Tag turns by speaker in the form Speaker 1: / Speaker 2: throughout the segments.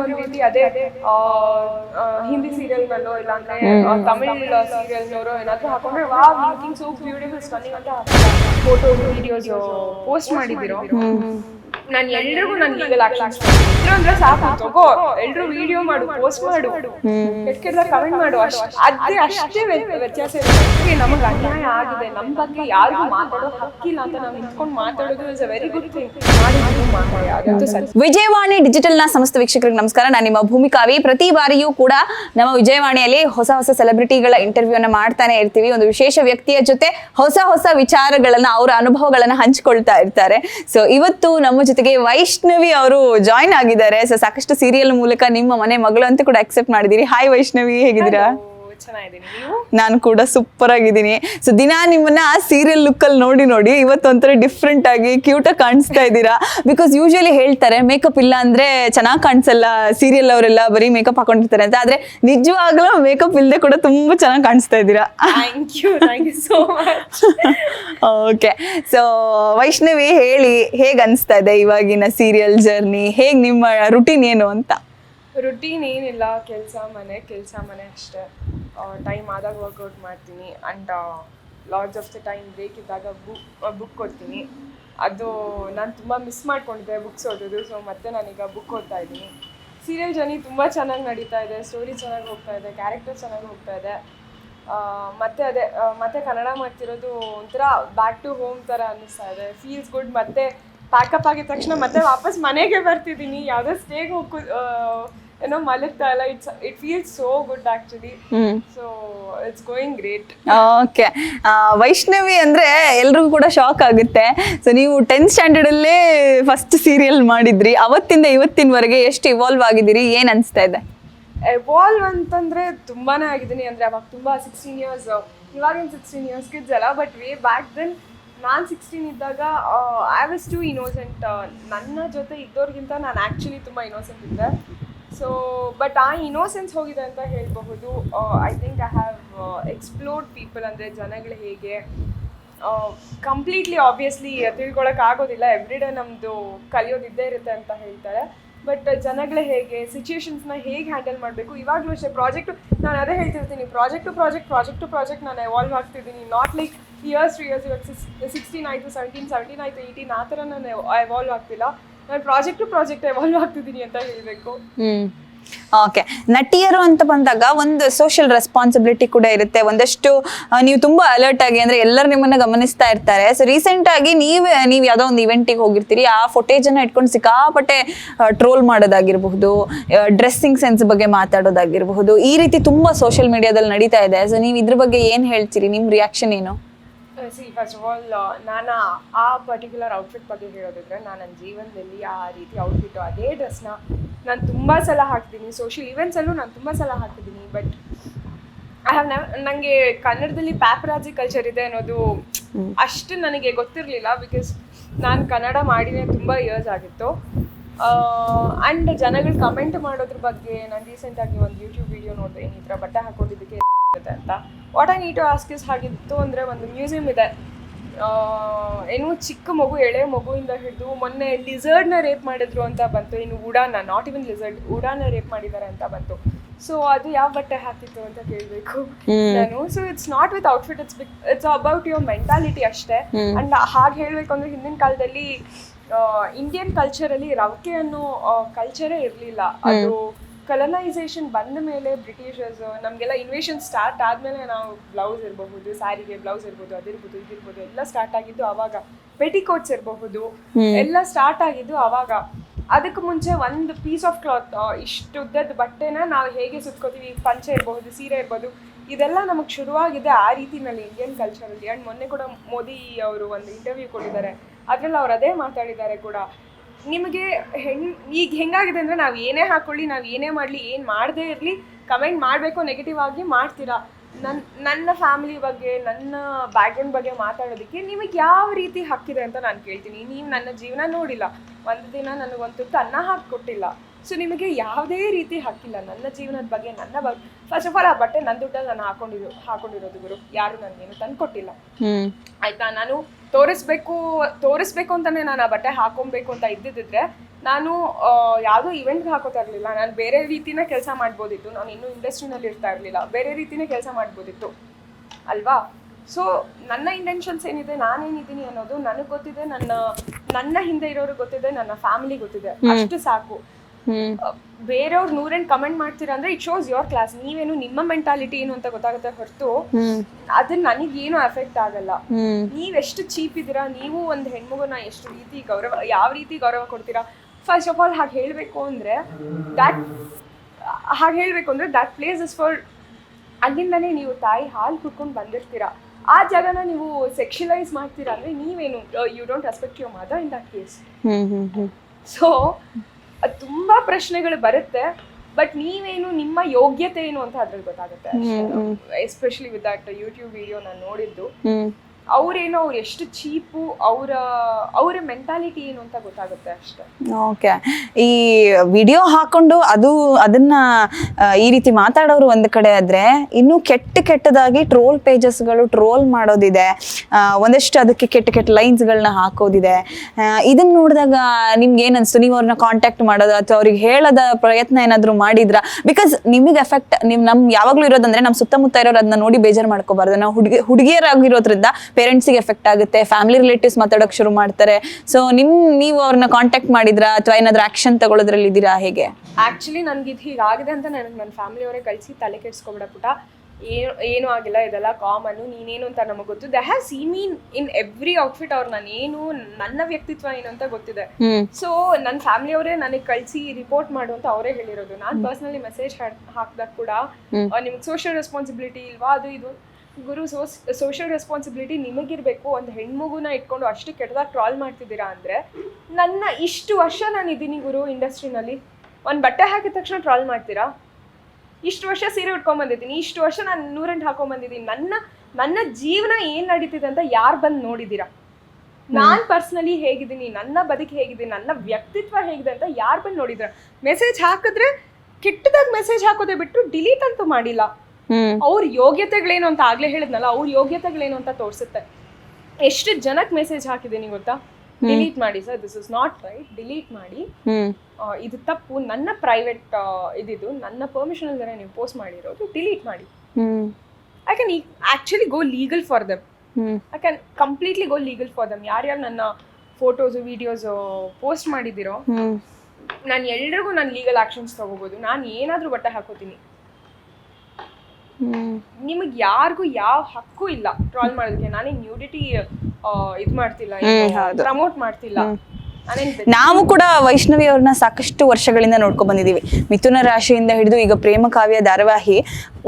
Speaker 1: ಒಂದ್ ರೀತಿ ಅದೇ ಹಿಂದಿ ಸೀರಿಯಲ್ ನಲ್ಲೋ ಇಲ್ಲಾಂದ್ರೆ ತಮಿಳ್ ಸೀರಿಯಲ್ ನವರು ಏನಾದ್ರು ಹಾಕೊಂಡ್ರೆ wow looking so beautiful stunning ಅಂತ ಫೋಟೋ ವಿಡಿಯೋಸ್ ಪೋಸ್ಟ್ ಮಾಡಿದಿರೋ ನಾನು ಎಲ್ರಿಗೂ ನಾನು ಲೀಗಲ್ ಆಕ್ಷನ್ ಅಂದ್ರೆ ಸಾಕು ತಗೋ ಎಲ್ರು ವಿಡಿಯೋ ಮಾಡು ಪೋಸ್ಟ್ ಮಾಡು. ಕೆಟ್ಟ ಕಮೆಂಟ್ ಮಾಡು ಅಷ್ಟ್ ಅದೇ ಅಷ್ಟೇ ವ್ಯ- ವ್ಯತ್ಯಾಸ ಇರುತ್ತೆ. ನಮಗೆ ಅನ್ಯಾಯ ಆಗಿದೆ. ನಮ್ಮ ಬಗ್ಗೆ ಯಾರಿಗೂ ಮಾತಾಡೋ ಹಕ್ಕಿಲ್ಲ ಅಂತ ನಾವು ನಿಂತ್ಕೊಂಡು ಮಾತಾಡೋದು is a very good thing
Speaker 2: Vijayavani ಡಿಜಿಟಲ್ನ ಸಮಸ್ತ ವೀಕ್ಷಕರಿಗೆ ನಮಸ್ಕಾರ. ನಾನು ನಿಮ್ಮ ಭೂಮಿಕಾವಿ ಪ್ರತಿ ಬಾರಿಯೂ ಕೂಡ ನಮ್ಮ ವಿಜಯವಾಣಿಯಲ್ಲಿ ಹೊಸ ಹೊಸ ಸೆಲೆಬ್ರಿಟಿಗಳ ಇಂಟರ್ವ್ಯೂನ ಮಾಡ್ತಾನೆ ಇರ್ತೀವಿ. ಒಂದು ವಿಶೇಷ ವ್ಯಕ್ತಿಯ ಜೊತೆ ಹೊಸ ಹೊಸ ವಿಚಾರಗಳನ್ನ ಅವರ ಅನುಭವಗಳನ್ನ ಹಂಚಿಕೊಳ್ತಾ ಇರ್ತಾರೆ. ಸೊ ಇವತ್ತು ನಮ್ಮ ಜೊತೆಗೆ ವೈಷ್ಣವಿ ಅವರು ಜಾಯ್ನ್ ಆಗಿದ್ದಾರೆ. ಸೊ ಸಾಕಷ್ಟು ಸೀರಿಯಲ್ ಮೂಲಕ ನಿಮ್ಮ ಮನೆ ಮಗಳು ಅಂತ ಕೂಡ ಅಕ್ಸೆಪ್ಟ್ ಮಾಡಿದಿರಿ ಹಾಯ್ ವೈಷ್ಣವಿ, ಹೇಗಿದ್ದೀರಾ?
Speaker 1: ಚೆನ್ನಾಗಿದ್ದೀನಿ. ನೀವು?
Speaker 2: ನಾನು ಕೂಡ ಸೂಪರ್ ಆಗಿದ್ದೀನಿ. ಸೊ ದಿನ ನಿಮ್ಮನ್ನ ಆ ಸೀರಿಯಲ್ ಲುಕ್ ಅಲ್ಲಿ ನೋಡಿ ನೋಡಿ ಇವತ್ತು ಒಂಥರ ಡಿಫ್ರೆಂಟ್ ಆಗಿ ಕ್ಯೂಟ್ ಆಗಿ ಕಾಣಿಸ್ತಾ ಇದ್ದೀರಾ? ಬಿಕಾಸ್ ಯೂಶಲಿ ಹೇಳ್ತಾರೆ ಮೇಕಪ್ ಇಲ್ಲ ಅಂದ್ರೆ ಚೆನ್ನಾಗಿ ಕಾಣಿಸಲ್ಲ ಸೀರಿಯಲ್ ಅವರೆಲ್ಲ ಬರೀ ಮೇಕಪ್ ಹಾಕೊಂಡಿರ್ತಾರೆ ಅಂತ. ಆದ್ರೆ ನಿಜವಾಗ್ಲೂ ಮೇಕಪ್ ಇಲ್ಲದೆ ಕೂಡ ತುಂಬಾ ಚೆನ್ನಾಗಿ ಕಾಣಿಸ್ತಾ ಇದ್ದೀರಾ?
Speaker 1: Thank you thank you so much
Speaker 2: okay so Vaishnavi ಹೇಳಿ ಹೇಗ್ ಅನಿಸ್ತಾ ಇದೆ ಇವಾಗಿನ ಸೀರಿಯಲ್ ಜರ್ನಿ ಹೇಗ್ ನಿಮ್ಮ ರುಟೀನ್ ಏನು ಅಂತ?
Speaker 1: ರುಟೀನ್ ಏನಿಲ್ಲ, ಕೆಲಸ ಮನೆ ಕೆಲಸ ಮನೆ ಅಷ್ಟೇ. ಟೈಮ್ ಆದಾಗ ವರ್ಕೌಟ್ ಮಾಡ್ತೀನಿ and lots of the time ಬೇಕಿದ್ದಾಗ book book ಕೊಡ್ತೀನಿ ಅದು ನಾನು ತುಂಬ ಮಿಸ್ ಮಾಡ್ಕೊಂಡಿದ್ದೆ ಬುಕ್ಸ್ ಓದೋದು ಸೊ ಮತ್ತೆ ನಾನೀಗ ಬುಕ್ ಓದ್ತಾ ಇದ್ದೀನಿ. ಸೀರಿಯಲ್ ಜರ್ನಿ ತುಂಬ ಚೆನ್ನಾಗಿ ನಡೀತಾ ಇದೆ ಸ್ಟೋರಿ ಚೆನ್ನಾಗಿ ಹೋಗ್ತಾ ಇದೆ ಕ್ಯಾರೆಕ್ಟರ್ ಚೆನ್ನಾಗಿ ಹೋಗ್ತಾ ಇದೆ. ಮತ್ತೆ ಅದೇ ಮತ್ತೆ ಕನ್ನಡ ಮಾಡ್ತಿರೋದು ಒಂಥರ ಬ್ಯಾಕ್ ಟು ಹೋಮ್ ಥರ ಅನ್ನಿಸ್ತಾ ಇದೆ. ಫೀಲ್ಸ್ ಗುಡ್ ಮತ್ತೆ ಪ್ಯಾಕಪ್ ಆಗಿದ ತಕ್ಷಣ ಮತ್ತೆ ವಾಪಸ್ ಮನೆಗೆ ಬರ್ತಿದ್ದೀನಿ. ಯಾವುದೋ ಸ್ಟೇಗೆ ಹೋಗಿ ಏನೋ ಮಲಗ್ತಾ ಇಲ್ಲ it's it feels so good
Speaker 2: actually
Speaker 1: so it's going great
Speaker 2: okay Vaishnavi ಅಂದ್ರೆ ಎಲ್ರಿಗೂ ಕೂಡ ಶಾಕ್ ಆಗುತ್ತೆ. ಸೊ ನೀವು ಟೆಂತ್ ಸ್ಟ್ಯಾಂಡರ್ಡ್ ಅಲ್ಲೇ ಫಸ್ಟ್ ಸೀರಿಯಲ್ ಮಾಡಿದ್ರಿ. ಅವತ್ತಿಂದ ಇವತ್ತಿನವರೆಗೆ ಎಷ್ಟು ಇವಾಲ್ವ್ ಆಗಿದ್ದೀರಿ? ಏನ್ ಅನ್ಸ್ತಾ ಇದೆ?
Speaker 1: ಎವಾಲ್ವ್ ಅಂತಂದ್ರೆ ತುಂಬಾನೇ ಆಗಿದ್ದೀನಿ. ಅಂದ್ರೆ ಅವಾಗ ತುಂಬಾ ಸಿಕ್ಸ್ಟೀನ್ ಇಯರ್ಸ್ ಇವಾಗಿನ ಸಿಕ್ಸ್ಟೀನ್ ಇಯರ್ಸ್ ಕಿಡ್ಸ್ ಅಲ್ಲ. ಬಟ್ ವೇ ಬ್ಯಾಕ್ ದೆನ್ ನಾನು ಸಿಕ್ಸ್ಟೀನ್ ಇದ್ದಾಗ ಐ ವಾಸ್ ಟು ಇನೋಸೆಂಟ್ ನನ್ನ ಜೊತೆ ಇದ್ದವ್ರಿಗಿಂತ ನಾನು ಆ್ಯಕ್ಚುಲಿ ತುಂಬ ಇನೋಸೆಂಟ್ ಇದ್ದೆ. ಸೊ ಬಟ್ ಆ ಇನೋಸೆನ್ಸ್ ಹೋಗಿದೆ ಅಂತ ಹೇಳಬಹುದು. I think I have explored people ಅಂದರೆ ಜನಗಳು ಹೇಗೆ ಕಂಪ್ಲೀಟ್ಲಿ ಆಬ್ವಿಯಸ್ಲಿ ತಿಳ್ಕೊಳಕ್ ಎವ್ರಿ ಡೇ ನಮ್ಮದು ಕಲಿಯೋದಿದ್ದೇ ಇರುತ್ತೆ ಅಂತ ಹೇಳ್ತಾರೆ. ಬಟ್ ಜನಗಳು ಹೇಗೆ ಸಿಚುವೇಶನ್ಸ್ನ ಹೇಗೆ ಹ್ಯಾಂಡಲ್ ಮಾಡಬೇಕು? ಇವಾಗಲೂ ಅಷ್ಟೇ ಪ್ರಾಜೆಕ್ಟು ನಾನು ಅದೇ ಹೇಳ್ತಿರ್ತೀನಿ. ಪ್ರಾಜೆಕ್ಟ್ ಪ್ರಾಜೆಕ್ಟ್ ಪ್ರಾಜೆಕ್ಟ್ ಪ್ರಾಜೆಕ್ಟ್ ನಾನು evolve ಆಗ್ತಿದ್ದೀನಿ. Not like years to years ಇವಾಗ ಸಿಕ್ಸ್ ಸಿಕ್ಸ್ಟೀನ್ ಆಯಿತು ಸೆವೆಂಟೀನ್ ಸೆವೆಂಟೀನ್ ಆಯಿತು ಏಯ್ಟೀನ್ ಆ ಥರ ನಾನು ಎವಾಲ್ವ್ ಆಗ್ತಿಲ್ಲ. ನಾನು ಪ್ರಾಜೆಕ್ಟ್ ಪ್ರಾಜೆಕ್ಟ್ ಎವಾಲ್ವ್ ಆಗ್ತಿದ್ದೀನಿ ಅಂತ ಹೇಳಬೇಕು.
Speaker 2: ಹ್ಮ್. ಓಕೆ ನಟಿಯರು ಅಂತ ಬಂದಾಗ ಒಂದು ಸೋಷಿಯಲ್ ರೆಸ್ಪಾನ್ಸಿಬಿಲಿಟಿ ಕೂಡ ಇರುತ್ತೆ. ಒಂದಷ್ಟು ನೀವು ತುಂಬಾ ಅಲರ್ಟ್ ಆಗಿ ಅಂದ್ರೆ ಎಲ್ಲರೂ ನಿಮ್ಮನ್ನ ಗಮನಿಸ್ತಾ ಇರ್ತಾರೆ. ಸೊ ರೀಸೆಂಟ್ ಆಗಿ ನೀವೇ, ನೀವು ಯಾವ್ದೋ ಒಂದು ಇವೆಂಟಿಗೆ ಹೋಗಿರ್ತೀರಿ. ಆ ಫುಟೇಜ್ ಅನ್ನ ಇಟ್ಕೊಂಡು ಸಿಕ್ಕಾಪಟ್ಟೆ ಟ್ರೋಲ್ ಮಾಡೋದಾಗಿರಬಹುದು ಡ್ರೆಸ್ಸಿಂಗ್ ಸೆನ್ಸ್ ಬಗ್ಗೆ ಮಾತಾಡೋದಾಗಿರಬಹುದು. ಈ ರೀತಿ ತುಂಬಾ ಸೋಷಿಯಲ್ ಮೀಡಿಯಾದಲ್ಲಿ ನಡೀತಾ ಇದೆ. ಸೊ ನೀವು ಇದ್ರ ಬಗ್ಗೆ ಏನ್ ಹೇಳ್ತೀರಿ? ನಿಮ್ ರಿಯಾಕ್ಷನ್ ಏನು?
Speaker 1: ಸಿ ಫಸ್ಟ್ ಆಫ್ ಆಲ್ ನಾನು ಆ ಪರ್ಟಿಕ್ಯುಲರ್ ಔಟ್ಫಿಟ್ ಬಗ್ಗೆ ಹೇಳೋದಿದ್ರೆ ನಾನು ನನ್ನ ಜೀವನದಲ್ಲಿ ಆ ರೀತಿ ಔಟ್ಫಿಟ್ಟು ಅದೇ ಡ್ರೆಸ್ನ ನಾನು ತುಂಬ ಸಲ ಹಾಕ್ತೀನಿ. ಸೋಷಿಯಲ್ ಈವೆಂಟ್ಸಲ್ಲೂ ನಾನು ತುಂಬ ಸಲ ಹಾಕಿದ್ದೀನಿ ಬಟ್ ಐ ಹ್ಯಾವ್ ನನಗೆ ಕನ್ನಡದಲ್ಲಿ ಪ್ಯಾಪರಾಜಿ ಕಲ್ಚರ್ ಇದೆ ಅನ್ನೋದು ಅಷ್ಟು ನನಗೆ ಗೊತ್ತಿರಲಿಲ್ಲ ಬಿಕಾಸ್ ನಾನು ಕನ್ನಡ ಮಾಡಿನೇ ತುಂಬ ಇಯರ್ಸ್ ಆಗಿತ್ತು. ಆ್ಯಂಡ್ ಜನಗಳು ಕಮೆಂಟ್ ಮಾಡೋದ್ರ ಬಗ್ಗೆ ನಾನು ರೀಸೆಂಟಾಗಿ ಒಂದು ಯೂಟ್ಯೂಬ್ ವಿಡಿಯೋ ನೋಡಿದೆ ಈ ಥರ ಬಟ್ಟೆ ಹಾಕೊಂಡಿದ್ದಕ್ಕೆ ಇರುತ್ತೆ ಅಂತ. What I need to ask is ಹಾಗಿತ್ತು ಅಂದರೆ ಒಂದು ಮ್ಯೂಸಿಯಂ ಇದೆ. ಏನು ಚಿಕ್ಕ ಮಗು ಎಳೆ ಮಗುವಿಂದ ಹಿಡಿದು ಮೊನ್ನೆ ಲಿಸರ್ಡ್ನ ರೇಪ್ ಮಾಡಿದ್ರು ಅಂತ ಬಂತು. ಇನ್ನು ಉಡಾನ ನಾಟ್ ಇವನ್ ಲಿಸರ್ಡ್ ಉಡಾನ ರೇಪ್ ಮಾಡಿದ್ದಾರೆ ಅಂತ ಬಂತು. ಸೊ ಅದು ಯಾವ ಬಟ್ಟೆ ಹಾಕಿತ್ತು ಅಂತ ಕೇಳಬೇಕು. ನಾನು. So it's not with outfit it's it's about your mentality ಅಷ್ಟೇ. ಅಂಡ್ ಹಾಗೆ ಹೇಳಬೇಕು ಅಂದ್ರೆ ಹಿಂದಿನ ಕಾಲದಲ್ಲಿ ಇಂಡಿಯನ್ ಕಲ್ಚರಲ್ಲಿ ರವಕೆ ಅನ್ನೋ ಕಲ್ಚರೇ ಇರಲಿಲ್ಲ. ಅದು ಕಲನೈಸೇಷನ್ ಬಂದ ಮೇಲೆ ಬ್ರಿಟಿಷರ್ಸ್ ನಮಗೆಲ್ಲ ಇನ್ವೇಷನ್ ಸ್ಟಾರ್ಟ್ ಆದಮೇಲೆ ನಾವು ಬ್ಲೌಸ್ ಇರಬಹುದು ಸ್ಯಾರಿಗೆ ಬ್ಲೌಸ್ ಇರ್ಬೋದು ಅದಿರ್ಬೋದು ಇದಿರ್ಬೋದು ಎಲ್ಲ ಸ್ಟಾರ್ಟ್ ಆಗಿದ್ದು ಅವಾಗ. ಪೆಟಿಕೋಟ್ಸ್ ಇರಬಹುದು ಎಲ್ಲ ಸ್ಟಾರ್ಟ್ ಆಗಿದ್ದು ಅವಾಗ. ಅದಕ್ಕೆ ಮುಂಚೆ ಒಂದು ಪೀಸ್ ಆಫ್ ಕ್ಲಾತ್ ಇಷ್ಟು ಉದ್ದದ ಬಟ್ಟೆನ ನಾವು ಹೇಗೆ ಸುತ್ಕೋತೀವಿ ಪಂಚೆ ಇರಬಹುದು ಸೀರೆ ಇರ್ಬೋದು ಇದೆಲ್ಲ ನಮಗೆ ಶುರುವಾಗಿದೆ ಆ ರೀತಿನಲ್ಲಿ ಇಂಡಿಯನ್ ಕಲ್ಚರಲ್ಲಿ ಆ್ಯಂಡ್ ಮೊನ್ನೆ ಕೂಡ ಮೋದಿ ಅವರು ಒಂದು ಇಂಟರ್ವ್ಯೂ ಕೊಟ್ಟಿದ್ದಾರೆ. ಅದರಲ್ಲಿ ಅವ್ರು ಅದೇ ಮಾತಾಡಿದ್ದಾರೆ ಕೂಡ. ನಿಮಗೆ ಹೆಣ್ ಈಗ ಹೆಂಗಾಗಿದೆ ಅಂದರೆ ನಾವು ಏನೇ ಹಾಕೊಳ್ಳಿ, ನಾವು ಏನೇ ಮಾಡಲಿ, ಏನು ಮಾಡದೇ ಇರಲಿ ಕಮೆಂಟ್ ಮಾಡಬೇಕು ನೆಗೆಟಿವ್ ಆಗಿ ಮಾಡ್ತೀರಾ? ನನ್ನ ನನ್ನ ಫ್ಯಾಮಿಲಿ ಬಗ್ಗೆ, ನನ್ನ ಬ್ಯಾಕ್ಗ್ರೌಂಡ್ ಬಗ್ಗೆ ಮಾತಾಡೋದಕ್ಕೆ ನಿಮಗೆ ಯಾವ ರೀತಿ ಹಕ್ಕಿದೆ ಅಂತ ನಾನು ಕೇಳ್ತೀನಿ. ನೀವು ನನ್ನ ಜೀವನ ನೋಡಿಲ್ಲ. ಒಂದು ದಿನ ನನಗೊಂದು ತುತ್ತು ಅನ್ನ ಹಾಕಿಕೊಟ್ಟಿಲ್ಲ. ಸೊ ನಿಮಗೆ ಯಾವುದೇ ರೀತಿ ಹಕ್ಕಿಲ್ಲ. ನನ್ನ ಜೀವನದ ಬಗ್ಗೆ ನನ್ನ ಬಗ್ಗೆ ಫಸ್ಟ್ ಆಫ್ ಆಲ್ ಆ ಬಟ್ಟೆ ನನ್ನ ದುಡ್ಡಲ್ಲಿ ನಾನು ಹಾಕೊಂಡಿರು ಹಾಕೊಂಡಿರೋದು ಗುರು. ಯಾರು ನನಗೇನು ತಂದು
Speaker 2: ಕೊಟ್ಟಿಲ್ಲ
Speaker 1: ಆಯ್ತಾ? ನಾನು ತೋರಿಸ್ಬೇಕು ತೋರಿಸ್ಬೇಕು ಅಂತಾನೆ ನಾನು ಆ ಬಟ್ಟೆ ಹಾಕೊಬೇಕು ಅಂತ ಇದ್ದಿದ್ರೆ ನಾನು ಯಾವುದೋ ಇವೆಂಟ್ ಹಾಕೋತಾ ಇರಲಿಲ್ಲ. ನಾನು ಬೇರೆ ರೀತಿನ ಕೆಲಸ ಮಾಡ್ಬೋದಿತ್ತು. ನಾನು ಇನ್ನೂ ಇಂಡಸ್ಟ್ರಿನಲ್ಲಿ ಇರ್ತಾ ಇರಲಿಲ್ಲ. ಬೇರೆ ರೀತಿನೇ ಕೆಲಸ ಮಾಡ್ಬೋದಿತ್ತು. ಅಲ್ವಾ? ಸೊ ನನ್ನ ಇಂಟೆನ್ಷನ್ಸ್ ಏನಿದೆ ನಾನೇನಿದ್ದೀನಿ ಅನ್ನೋದು ನನಗೆ ಗೊತ್ತಿದೆ. ನನ್ನ ನನ್ನ ಹಿಂದೆ ಇರೋರು ಗೊತ್ತಿದೆ. ನನ್ನ ಫ್ಯಾಮಿಲಿ ಗೊತ್ತಿದೆ. ಅಷ್ಟು ಸಾಕು. ಬೇರೆಯವ್ರು ನೂರೆಂಟು ಕಮೆಂಟ್ ಮಾಡ್ತೀರಾ ಅಂದ್ರೆ ಇಟ್ ಶೋಸ್ ಯೋರ್ ಕ್ಲಾಸ್ ನೀವೇನು ನಿಮ್ಮ ಮೆಂಟಾಲಿಟಿ ಏನು ಅಂತ ಗೊತ್ತಾಗುತ್ತೆ ಹೊರತು ಅದನ್ನ ನನಗೇನು ಅಫೆಕ್ಟ್ ಆಗಲ್ಲ. ನೀವೆಷ್ಟು ಚೀಪ್ ಇದ್ದೀರಾ ನೀವು ಒಂದು ಹೆಣ್ಮಗುನ ಎಷ್ಟು ರೀತಿ ಗೌರವ ಯಾವ ರೀತಿ ಗೌರವ ಕೊಡ್ತೀರಾ? ಫಸ್ಟ್ ಆಫ್ ಆಲ್ ಹಾಗೆ ಹೇಳಬೇಕು ಅಂದ್ರೆ ದ್ಯಾಟ್ ಹಾಗೆ ಹೇಳಬೇಕು ಅಂದ್ರೆ ದ್ಯಾಟ್ ಪ್ಲೇಸ್ ಇಸ್ ಫಾರ್ ಅಲ್ಲಿಂದನೇ ನೀವು ತಾಯಿ ಹಾಲು ಕುಡ್ಕೊಂಡು ಬಂದಿರ್ತೀರಾ. ಆ ಜಾಗನ ನೀವು ಸೆಕ್ಷುಲೈಸ್ ಮಾಡ್ತೀರಾ ಅಂದ್ರೆ ನೀವೇನು you don't respect your mother in that case
Speaker 2: hmm hmm
Speaker 1: ತುಂಬಾ ಪ್ರಶ್ನೆಗಳು ಬರುತ್ತೆ ಬಟ್ ನೀವೇನು ನಿಮ್ಮ ಯೋಗ್ಯತೆ ಏನು ಅಂತ ಅದ್ರಲ್ಲಿ ಗೊತ್ತಾಗುತ್ತೆ. Especially with that YouTube video ನಾನು ನೋಡಿದ್ದು. ಅವ್ರೇನೋ ಅವ್ರು ಎಷ್ಟು ಚೀಪು, ಅವರ ಅವರ ಮೆಂಟಾಲಿಟಿ ಏನು ಅಂತ ಗೊತ್ತಾಗುತ್ತೆ ಅಷ್ಟೇ.
Speaker 2: ಓಕೆ. ಈ ವಿಡಿಯೋ ಹಾಕೊಂಡು ಅದು, ಅದನ್ನ ಈ ರೀತಿ ಮಾತಾಡೋರು ಒಂದ್ ಕಡೆ ಆದ್ರೆ ಇನ್ನು ಕೆಟ್ಟ ಕೆಟ್ಟದಾಗಿ ಟ್ರೋಲ್ ಪೇಜಸ್ಗಳು ಟ್ರೋಲ್ ಮಾಡೋದಿದೆ. ಒಂದಷ್ಟು ಅದಕ್ಕೆ ಕೆಟ್ಟ ಕೆಟ್ಟ ಲೈನ್ಸ್ಗಳನ್ನ ಹಾಕೋದಿದೆ. ಇದನ್ನ ನೋಡಿದಾಗ ನಿಮ್ಗೆ ಏನ್ ಅನ್ಸ್ತು? ನೀವು ಅವ್ರನ್ನ ಕಾಂಟ್ಯಾಕ್ಟ್ ಮಾಡೋದು? ಅಥವಾ ಅವ್ರಿಗೆ ಹೇಳದ ಪ್ರಯತ್ನ ಏನಾದ್ರು ಮಾಡಿದ್ರ? ಬಿಕಾಸ್ ನಿಮಗೆ ಎಫೆಕ್ಟ್ ನಿಮ್, ನಮ್ ಯಾವಾಗ್ಲೂ ಇರೋದಂದ್ರೆ ನಮ್ಮ ಸುತ್ತಮುತ್ತ ಇರೋರು ಅದನ್ನ ನೋಡಿ ಬೇಜಾರು ಮಾಡ್ಕೋಬಾರ್ದು. ನಾವು ಹುಡುಗಿ, ಹುಡುಗಿಯರಾಗಿರೋದ್ರಿಂದ ಪೇರೆಂಟ್ಸಿಗೆ ಎಫೆಕ್ಟ್ ಆಗುತ್ತೆ ಫ್ಯಾಮಿಲಿ ರಿಲೇಟಿವ್ಸ್ ಮಾತಾಡೋಕೆ ಶುರು ಮಾಡ್ತಾರೆ. ಸೊ ನಿಮ್ ನೀವು ಅವ್ರನ್ನ ಕಾಂಟ್ಯಾಕ್ಟ್ ಮಾಡಿದ್ರಾ ಅಥವಾ ಏನಾದ್ರು ಆಕ್ಷನ್ ತಗೊಳ್ಳೋದ್ರಲ್ಲಿ ಇದ್ದೀರಾ ಹೇಗೆ?
Speaker 1: ಆಕ್ಚುಲಿ ನನಗೆ ಇದು ಹೀಗಾಗಿದೆ ಅಂತ ನನಗೆ ನನ್ನ ಫ್ಯಾಮಿಲಿಯವರೇ ಕಳಿಸಿ ತಲೆ ಕೆಡಿಸ್ಕೊಬಿಡ ಪುಟ. ಏನು ಏನೂ ಆಗಿಲ್ಲ ಇದೆಲ್ಲ ಕಾಮನ್ನು ನೀನೇನು ಅಂತ ನಮಗೆ ಗೊತ್ತು. They have seen me in every outfit ಅವ್ರು ನಾನೇನು ನನ್ನ ವ್ಯಕ್ತಿತ್ವ ಏನು ಅಂತ ಗೊತ್ತಿದೆ. ಸೊ ನನ್ನ ಫ್ಯಾಮಿಲಿಯವರೇ ನನಗೆ ಕಳಿಸಿ ರಿಪೋರ್ಟ್ ಮಾಡು ಅಂತ ಅವರೇ ಹೇಳಿರೋದು. ನಾನು ಪರ್ಸ್ನಲಿ ಮೆಸೇಜ್ ಹಾಕಿದಾಗ ಕೂಡ ನಿಮ್ಗೆ ಸೋಷಿಯಲ್ ರೆಸ್ಪಾನ್ಸಿಬಿಲಿಟಿ ಇಲ್ವಾ ಅದು ಇದು. ಗುರು ಸೋ ಸೋಷಿಯಲ್ ರೆಸ್ಪಾನ್ಸಿಬಿಲಿಟಿ ನಿಮಗಿರಬೇಕು ಒಂದು ಹೆಣ್ಮಗುನ ಇಟ್ಕೊಂಡು ಅಷ್ಟು ಕೆಟ್ಟದಾಗ ಟ್ರಾಲ್ ಮಾಡ್ತಿದ್ದೀರಾ ಅಂದರೆ, ನನ್ನ ಇಷ್ಟು ವರ್ಷ ನಾನು ಇದ್ದೀನಿ ಗುರು ಇಂಡಸ್ಟ್ರಿನಲ್ಲಿ ಒಂದು ಬಟ್ಟೆ ಹಾಕಿದ ತಕ್ಷಣ ಟ್ರಾಲ್ ಮಾಡ್ತೀರಾ? ಇಷ್ಟು ವರ್ಷ ಸೀರೆ ಉಟ್ಕೊಂಡ್ ಬಂದಿದ್ದೀನಿ, ಇಷ್ಟು ವರ್ಷ ನಾನು ನೂರೆಂಟು ಹಾಕೊಂಬಂದಿದ್ದೀನಿ ನನ್ನ ನನ್ನ ಜೀವನ ಏನು ನಡೀತಿದೆ ಅಂತ ಯಾರು ಬಂದು ನೋಡಿದ್ದೀರಾ? ನಾನು ಪರ್ಸ್ನಲಿ ಹೇಗಿದ್ದೀನಿ, ನನ್ನ ಬದುಕು ಹೇಗಿದೆ, ನನ್ನ ವ್ಯಕ್ತಿತ್ವ ಹೇಗಿದೆ ಅಂತ ಯಾರು ಬಂದು ನೋಡಿದ್ರ ಮೆಸೇಜ್ ಹಾಕಿದ್ರೆ, ಕೆಟ್ಟದಾಗ ಮೆಸೇಜ್ ಹಾಕೋದೇ ಬಿಟ್ಟು ಡಿಲೀಟ್ ಅಂತೂ ಮಾಡಿಲ್ಲ. ಅವ್ರ ಯೋಗ್ಯತೆಗಳೇನು ಅಂತ ಆಗ್ಲೇ ಹೇಳಿದ್ನಲ್ಲ ಅವ್ರ ಯೋಗ್ಯತೆಗಳೇನು ಅಂತ ತೋರಿಸುತ್ತೆ. ಎಷ್ಟು ಜನಕ್ಕೆ ಮೆಸೇಜ್ ಹಾಕಿದ್ದೀನಿ ಗೊತ್ತಾ? ಡಿಲೀಟ್ ಮಾಡಿ sir this is not right delete ಮಾಡಿ. ಇದು ತಪ್ಪು. ನನ್ನ ಪ್ರೈವೇಟ್ ಇದಿದು ನನ್ನ ಪರ್ಮಿಷನ್ ಇಲ್ದೇ ನೀವು ಪೋಸ್ಟ್ ಮಾಡಿರೋದು ಡಿಲೀಟ್ ಮಾಡಿ. I can actually go legal for them I can completely go legal for them ಯಾರ್ಯಾರು ನನ್ನ ಫೋಟೋಸ್ ವಿಡಿಯೋಸ್ ಪೋಸ್ಟ್ ಮಾಡಿದ್ದೀರೋ ನಾನು ಎಲ್ರಿಗೂ ನಾನು ಲೀಗಲ್ ಆಕ್ಷನ್ಸ್ ತಗೋಬೋದು. ನಾನು ಏನಾದರೂ ಬಟ್ಟೆ ಹಾಕೋತೀನಿ. ನಿಮಗೆ ಯಾರಿಗೂ ಯಾವ ಹಕ್ಕು ಇಲ್ಲ ಟ್ರಾಲ್ ಮಾಡೋದಕ್ಕೆ. ನಾನೇ ನ್ಯೂಡಿಟಿ ಇದು ಮಾಡ್ತಿಲ್ಲ ಪ್ರಮೋಟ್ ಮಾಡ್ತಿಲ್ಲ.
Speaker 2: ನಾವು ಕೂಡ ವೈಷ್ಣವಿ ಅವ್ರನ್ನ ಸಾಕಷ್ಟು ವರ್ಷಗಳಿಂದ ನೋಡ್ಕೊ ಬಂದಿದೀವಿ. ಮಿಥುನ ರಾಶಿಯಿಂದ ಹಿಡಿದು ಈಗ ಪ್ರೇಮ ಕಾವ್ಯ ಧಾರಾವಾಹಿ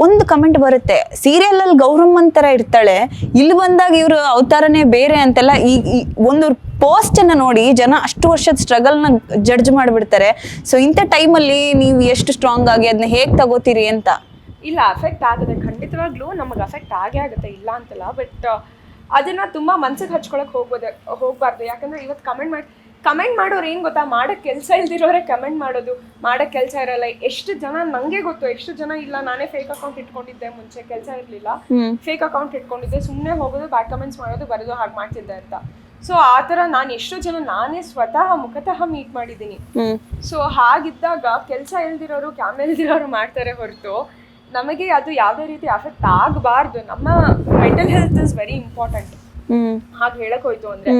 Speaker 2: ಒಂದು ಕಮೆಂಟ್ ಬರುತ್ತೆ. ಸೀರಿಯಲ್ ಅಲ್ಲಿ ಗೌರಮ್ಮನ್ ತರ ಇರ್ತಾಳೆ. ಇಲ್ಲಿ ಬಂದಾಗ ಇವ್ರ ಅವತಾರನೇ ಬೇರೆ ಅಂತೆಲ್ಲ ಈ ಈ ಒಂದು ಪೋಸ್ಟ್ ಅನ್ನ ನೋಡಿ ಜನ ಅಷ್ಟು ವರ್ಷದ ಸ್ಟ್ರಗಲ್ನ ಜಡ್ಜ್ ಮಾಡ್ಬಿಡ್ತಾರೆ. ಸೊ ಇಂಥ ಟೈಮಲ್ಲಿ ನೀವು ಎಷ್ಟು ಸ್ಟ್ರಾಂಗ್ ಆಗಿ ಅದನ್ನ ಹೇಗ್ ತಗೋತೀರಿ ಅಂತ?
Speaker 1: ಇಲ್ಲ ಅಫೆಕ್ಟ್ ಆಗುತ್ತೆ ಖಂಡಿತವಾಗ್ಲೂ ನಮಗೆ ಅಫೆಕ್ಟ್ ಆಗೇ ಆಗುತ್ತೆ ಇಲ್ಲ ಅಂತಲ್ಲ ಬಟ್ ಅದನ್ನ ತುಂಬಾ ಮನ್ಸಿಗೆ ಹಚ್ಕೊಳಕ್ ಹೋಗ್ಬೋದೆ ಹೋಗ್ಬಾರ್ದು. ಯಾಕಂದ್ರೆ ಇವತ್ತು ಕಮೆಂಟ್ ಮಾಡಿ ಕಮೆಂಟ್ ಮಾಡೋರು ಏನು ಗೊತ್ತಾ? ಮಾಡೋ ಕೆಲಸ ಇಲ್ದಿರೋರೆ ಕಮೆಂಟ್ ಮಾಡೋದು ಮಾಡೋ ಕೆಲಸ ಇರಲ್ಲ. ಎಷ್ಟು ಜನ ನಂಗೆ ಗೊತ್ತು ಎಷ್ಟು ಜನ ಇಲ್ಲ ನಾನೇ ಫೇಕ್ ಅಕೌಂಟ್ ಇಟ್ಕೊಂಡಿದ್ದೆ ಮುಂಚೆ ಕೆಲಸ ಇರಲಿಲ್ಲ. ಫೇಕ್ ಅಕೌಂಟ್ ಇಟ್ಕೊಂಡಿದ್ದೆ ಸುಮ್ಮನೆ ಹೋಗೋದು ಬ್ಯಾಡ್ ಕಮೆಂಟ್ಸ್ ಮಾಡೋದು ಬರೋದು ಹಾಗೆ ಮಾಡ್ತಿದ್ದೆ ಅಂತ. ಸೊ ಆ ಥರ ನಾನು ಎಷ್ಟೋ ಜನ ನಾನೇ ಸ್ವತಃ ಮುಖತಃ ಮೀಟ್ ಮಾಡಿದ್ದೀನಿ. ಸೊ ಹಾಗಿದ್ದಾಗ ಕೆಲಸ ಇಲ್ದಿರೋರು ಕ್ಯಾಮ್ ಇಲ್ದಿರೋರು ಮಾಡ್ತಾರೆ ಹೊರತು ನಮಗೆ ಅದು ಯಾವುದೇ ರೀತಿ ಅಫೆಕ್ಟ್ ಆಗಬಾರ್ದು. ನಮ್ಮ mental health is very important ಹಾಗೆ ಹೇಳಕ್ ಹೋಯ್ತು ಅಂದ್ರೆ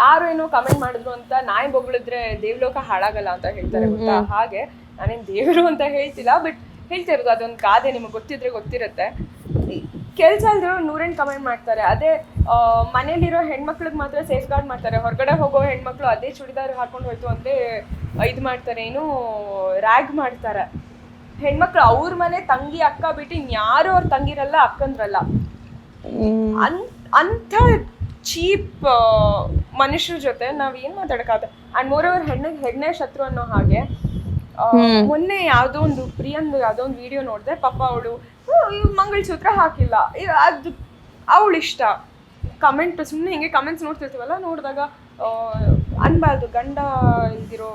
Speaker 1: ಯಾರು ಏನೋ ಕಮೆಂಟ್ ಮಾಡಿದ್ರು ಅಂತ ನಾಯಿ ಬೊಗಳಿದ್ರೆ ದೇವ್ಲೋಕ ಹಾಳಾಗಲ್ಲ ಅಂತ ಹೇಳ್ತಾರೆ ಗೊತ್ತಾ? ಹಾಗೆ ನಾನೇನ್ ದೇವರು ಅಂತ ಹೇಳ್ತಿಲ್ಲ ಬಟ್ ಹೇಳ್ತಿರೋದು ಅದೊಂದು ಗಾದೆ ನಿಮಗೆ ಗೊತ್ತಿದ್ರೆ ಗೊತ್ತಿರುತ್ತೆ. ಕೆಲ್ಸ ಅಲ್ದ್ರೆ ನೂರೆಂಟು ಕಮೆಂಟ್ ಮಾಡ್ತಾರೆ. ಅದೇ ಮನೇಲಿರೋ ಹೆಣ್ಮಕ್ಳಿಗೆ ಮಾತ್ರ ಸೇಫ್ ಗಾರ್ಡ್ ಮಾಡ್ತಾರೆ. ಹೊರಗಡೆ ಹೋಗೋ ಹೆಣ್ಮಕ್ಳು ಅದೇ ಚುಡಿದಾರ್ ಹಾಕೊಂಡು ಹೋಯ್ತು ಅಂದ್ರೆ ಇದು ಮಾಡ್ತಾರೆ ಏನು ರ್ಯಾಗ್ ಮಾಡ್ತಾರೆ. ಹೆಣ್ಮಕ್ಳು ಅವ್ರ ಮನೆ ತಂಗಿ ಅಕ್ಕ ಬಿಟ್ಟು ಇನ್ಯಾರು ಅವ್ರ ತಂಗಿರಲ್ಲ ಅಕ್ಕಂದ್ರಲ್ಲ. ಅನ್ ಅಂಥ ಚೀಪ್ ಮನುಷ್ಯರ ಜೊತೆ ನಾವ್ ಏನ್ ಮಾತಾಡಕ್ಕಾಗತ್ತೆ? ಅಂಡ್ ಮೋರ್ ಓವರ್ ಹೆಣ್ಣಿಗೆ ಹೆಣ್ಣೆ ಶತ್ರು ಅನ್ನೋ ಹಾಗೆ ಮೊನ್ನೆ ಯಾವ್ದೋ ಒಂದು ಪ್ರಿಯಂದು ಯಾವ್ದೋ ಒಂದು ವಿಡಿಯೋ ನೋಡಿದೆ ಪಪ್ಪ ಅವಳು ಮಂಗಳಸೂತ್ರ ಹಾಕಿಲ್ಲ. ಅದು ಅವಳು ಇಷ್ಟ ಕಮೆಂಟ್ ಸುಮ್ಮನೆ ಹಿಂಗೆ ಕಮೆಂಟ್ಸ್ ನೋಡ್ತಿರ್ತೀವಲ್ಲ ನೋಡಿದಾಗ ಅನ್ಬಾರ್ದು ಗಂಡ ಇಲ್ದಿರೋ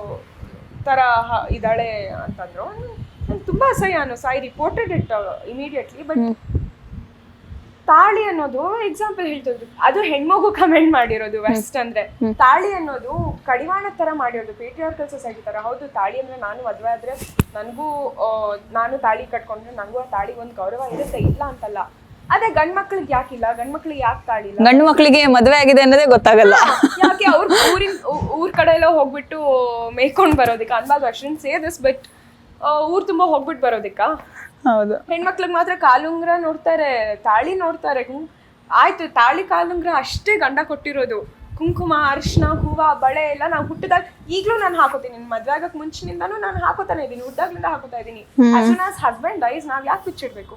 Speaker 1: ಥರ ಹ- ಇದ್ದಾಳೆ ಅಂತಂದ್ರು. ನಂಗೆ ತುಂಬ ಅಸಹ್ಯ ಅನ್ನಿಸ್ತು I reported it immediately but ತಾಳಿ ಅನ್ನೋದು ಎಕ್ಸಾಂಪಲ್ ಹೇಳ್ತಿದ್ರು ಅದು ಹೆಣ್ಮಗು ಕಮೆಂಟ್ ಮಾಡಿರೋದು ವೆಸ್ಟ್ ಅಂದ್ರೆ. ತಾಳಿ ಅನ್ನೋದು ಕಡಿವಾಣ ತರ ಮಾಡಿರೋದು ಪೇಟ್ರಿಯಾರ್ಕಲ್ ಸೊಸೈಟಿ ತರ. ಹೌದು ತಾಳಿ ಅಂದ್ರೆ ನಾನು ಮದ್ವೆ ಆದ್ರೆ ನನಗೂ ನಾನು ತಾಳಿ ಕಟ್ಕೊಂಡ್ರೆ ನನಗೂ ಆ ತಾಳಿಗೆ ಒಂದು ಗೌರವ ಇರುತ್ತೆ ಇಲ್ಲ ಅಂತಲ್ಲ. ಅದೇ ಗಂಡ್ ಮಕ್ಳಿಗೆ ಯಾಕಿಲ್ಲ ಗಂಡ್ ಮಕ್ಳಿಗೆ ಯಾಕೆ ತಾಳಿ
Speaker 2: ಗಂಡ್ ಮಕ್ಳಿಗೆ ಮದುವೆ ಆಗಿದೆ ಅನ್ನೋದೇ ಗೊತ್ತಾಗಲ್ಲ.
Speaker 1: ಯಾಕೆ? ಅವ್ರ ಊರಿನ ಊರ್ ಕಡೆ ಎಲ್ಲ ಹೋಗ್ಬಿಟ್ಟು ಮೇಯ್ಕೊಂಡ್ ಬರೋದಕ್ಕೆ. ಅನ್ಬಾರ್ದು ಅಷ್ಟೇನು ಸೇ ದಿಸ್ ಬಟ್ ಊರ್ ತುಂಬಾ ಹೋಗ್ಬಿಟ್ಟು ಬರೋದಿಕ್ಕ?
Speaker 2: ಹೌದು.
Speaker 1: ಹೆಣ್ಮಕ್ಳಿಗೆ ಮಾತ್ರ ಕಾಲುಂಗ್ರ ನೋಡ್ತಾರೆ ತಾಳಿ ನೋಡ್ತಾರೆ. ಹ್ಮ್. ಆಯ್ತು ತಾಳಿ ಕಾಲುಂಗ್ರ ಅಷ್ಟೇ ಗಂಡ ಕೊಟ್ಟಿರೋದು. ಕುಂಕುಮ ಅರಿಶಿನ ಹೂವ ಬಳೆ ಎಲ್ಲ ನಾವು ಹುಟ್ಟಿದಾಗ ಈಗಲೂ ನಾನು ಹಾಕೋತೀನಿ. ನಿನ್ ಮದ್ವೆ ಆಗಕ್ ಮುಂಚಿನಿಂದಾನು ನಾನು ಹಾಕೋತಾನೆ ಇದೀನಿ ಹುಟ್ಟಾಗ್ಲಿಂದ ಹಾಕೋತಾ ಇದೀನಿ ಆಸ್ ಹಸ್ಬೆಂಡ್ ಐಸ್ ನಾವ್ ಯಾಕೆ ಬಿಚ್ಚಿಡ್ಬೇಕು?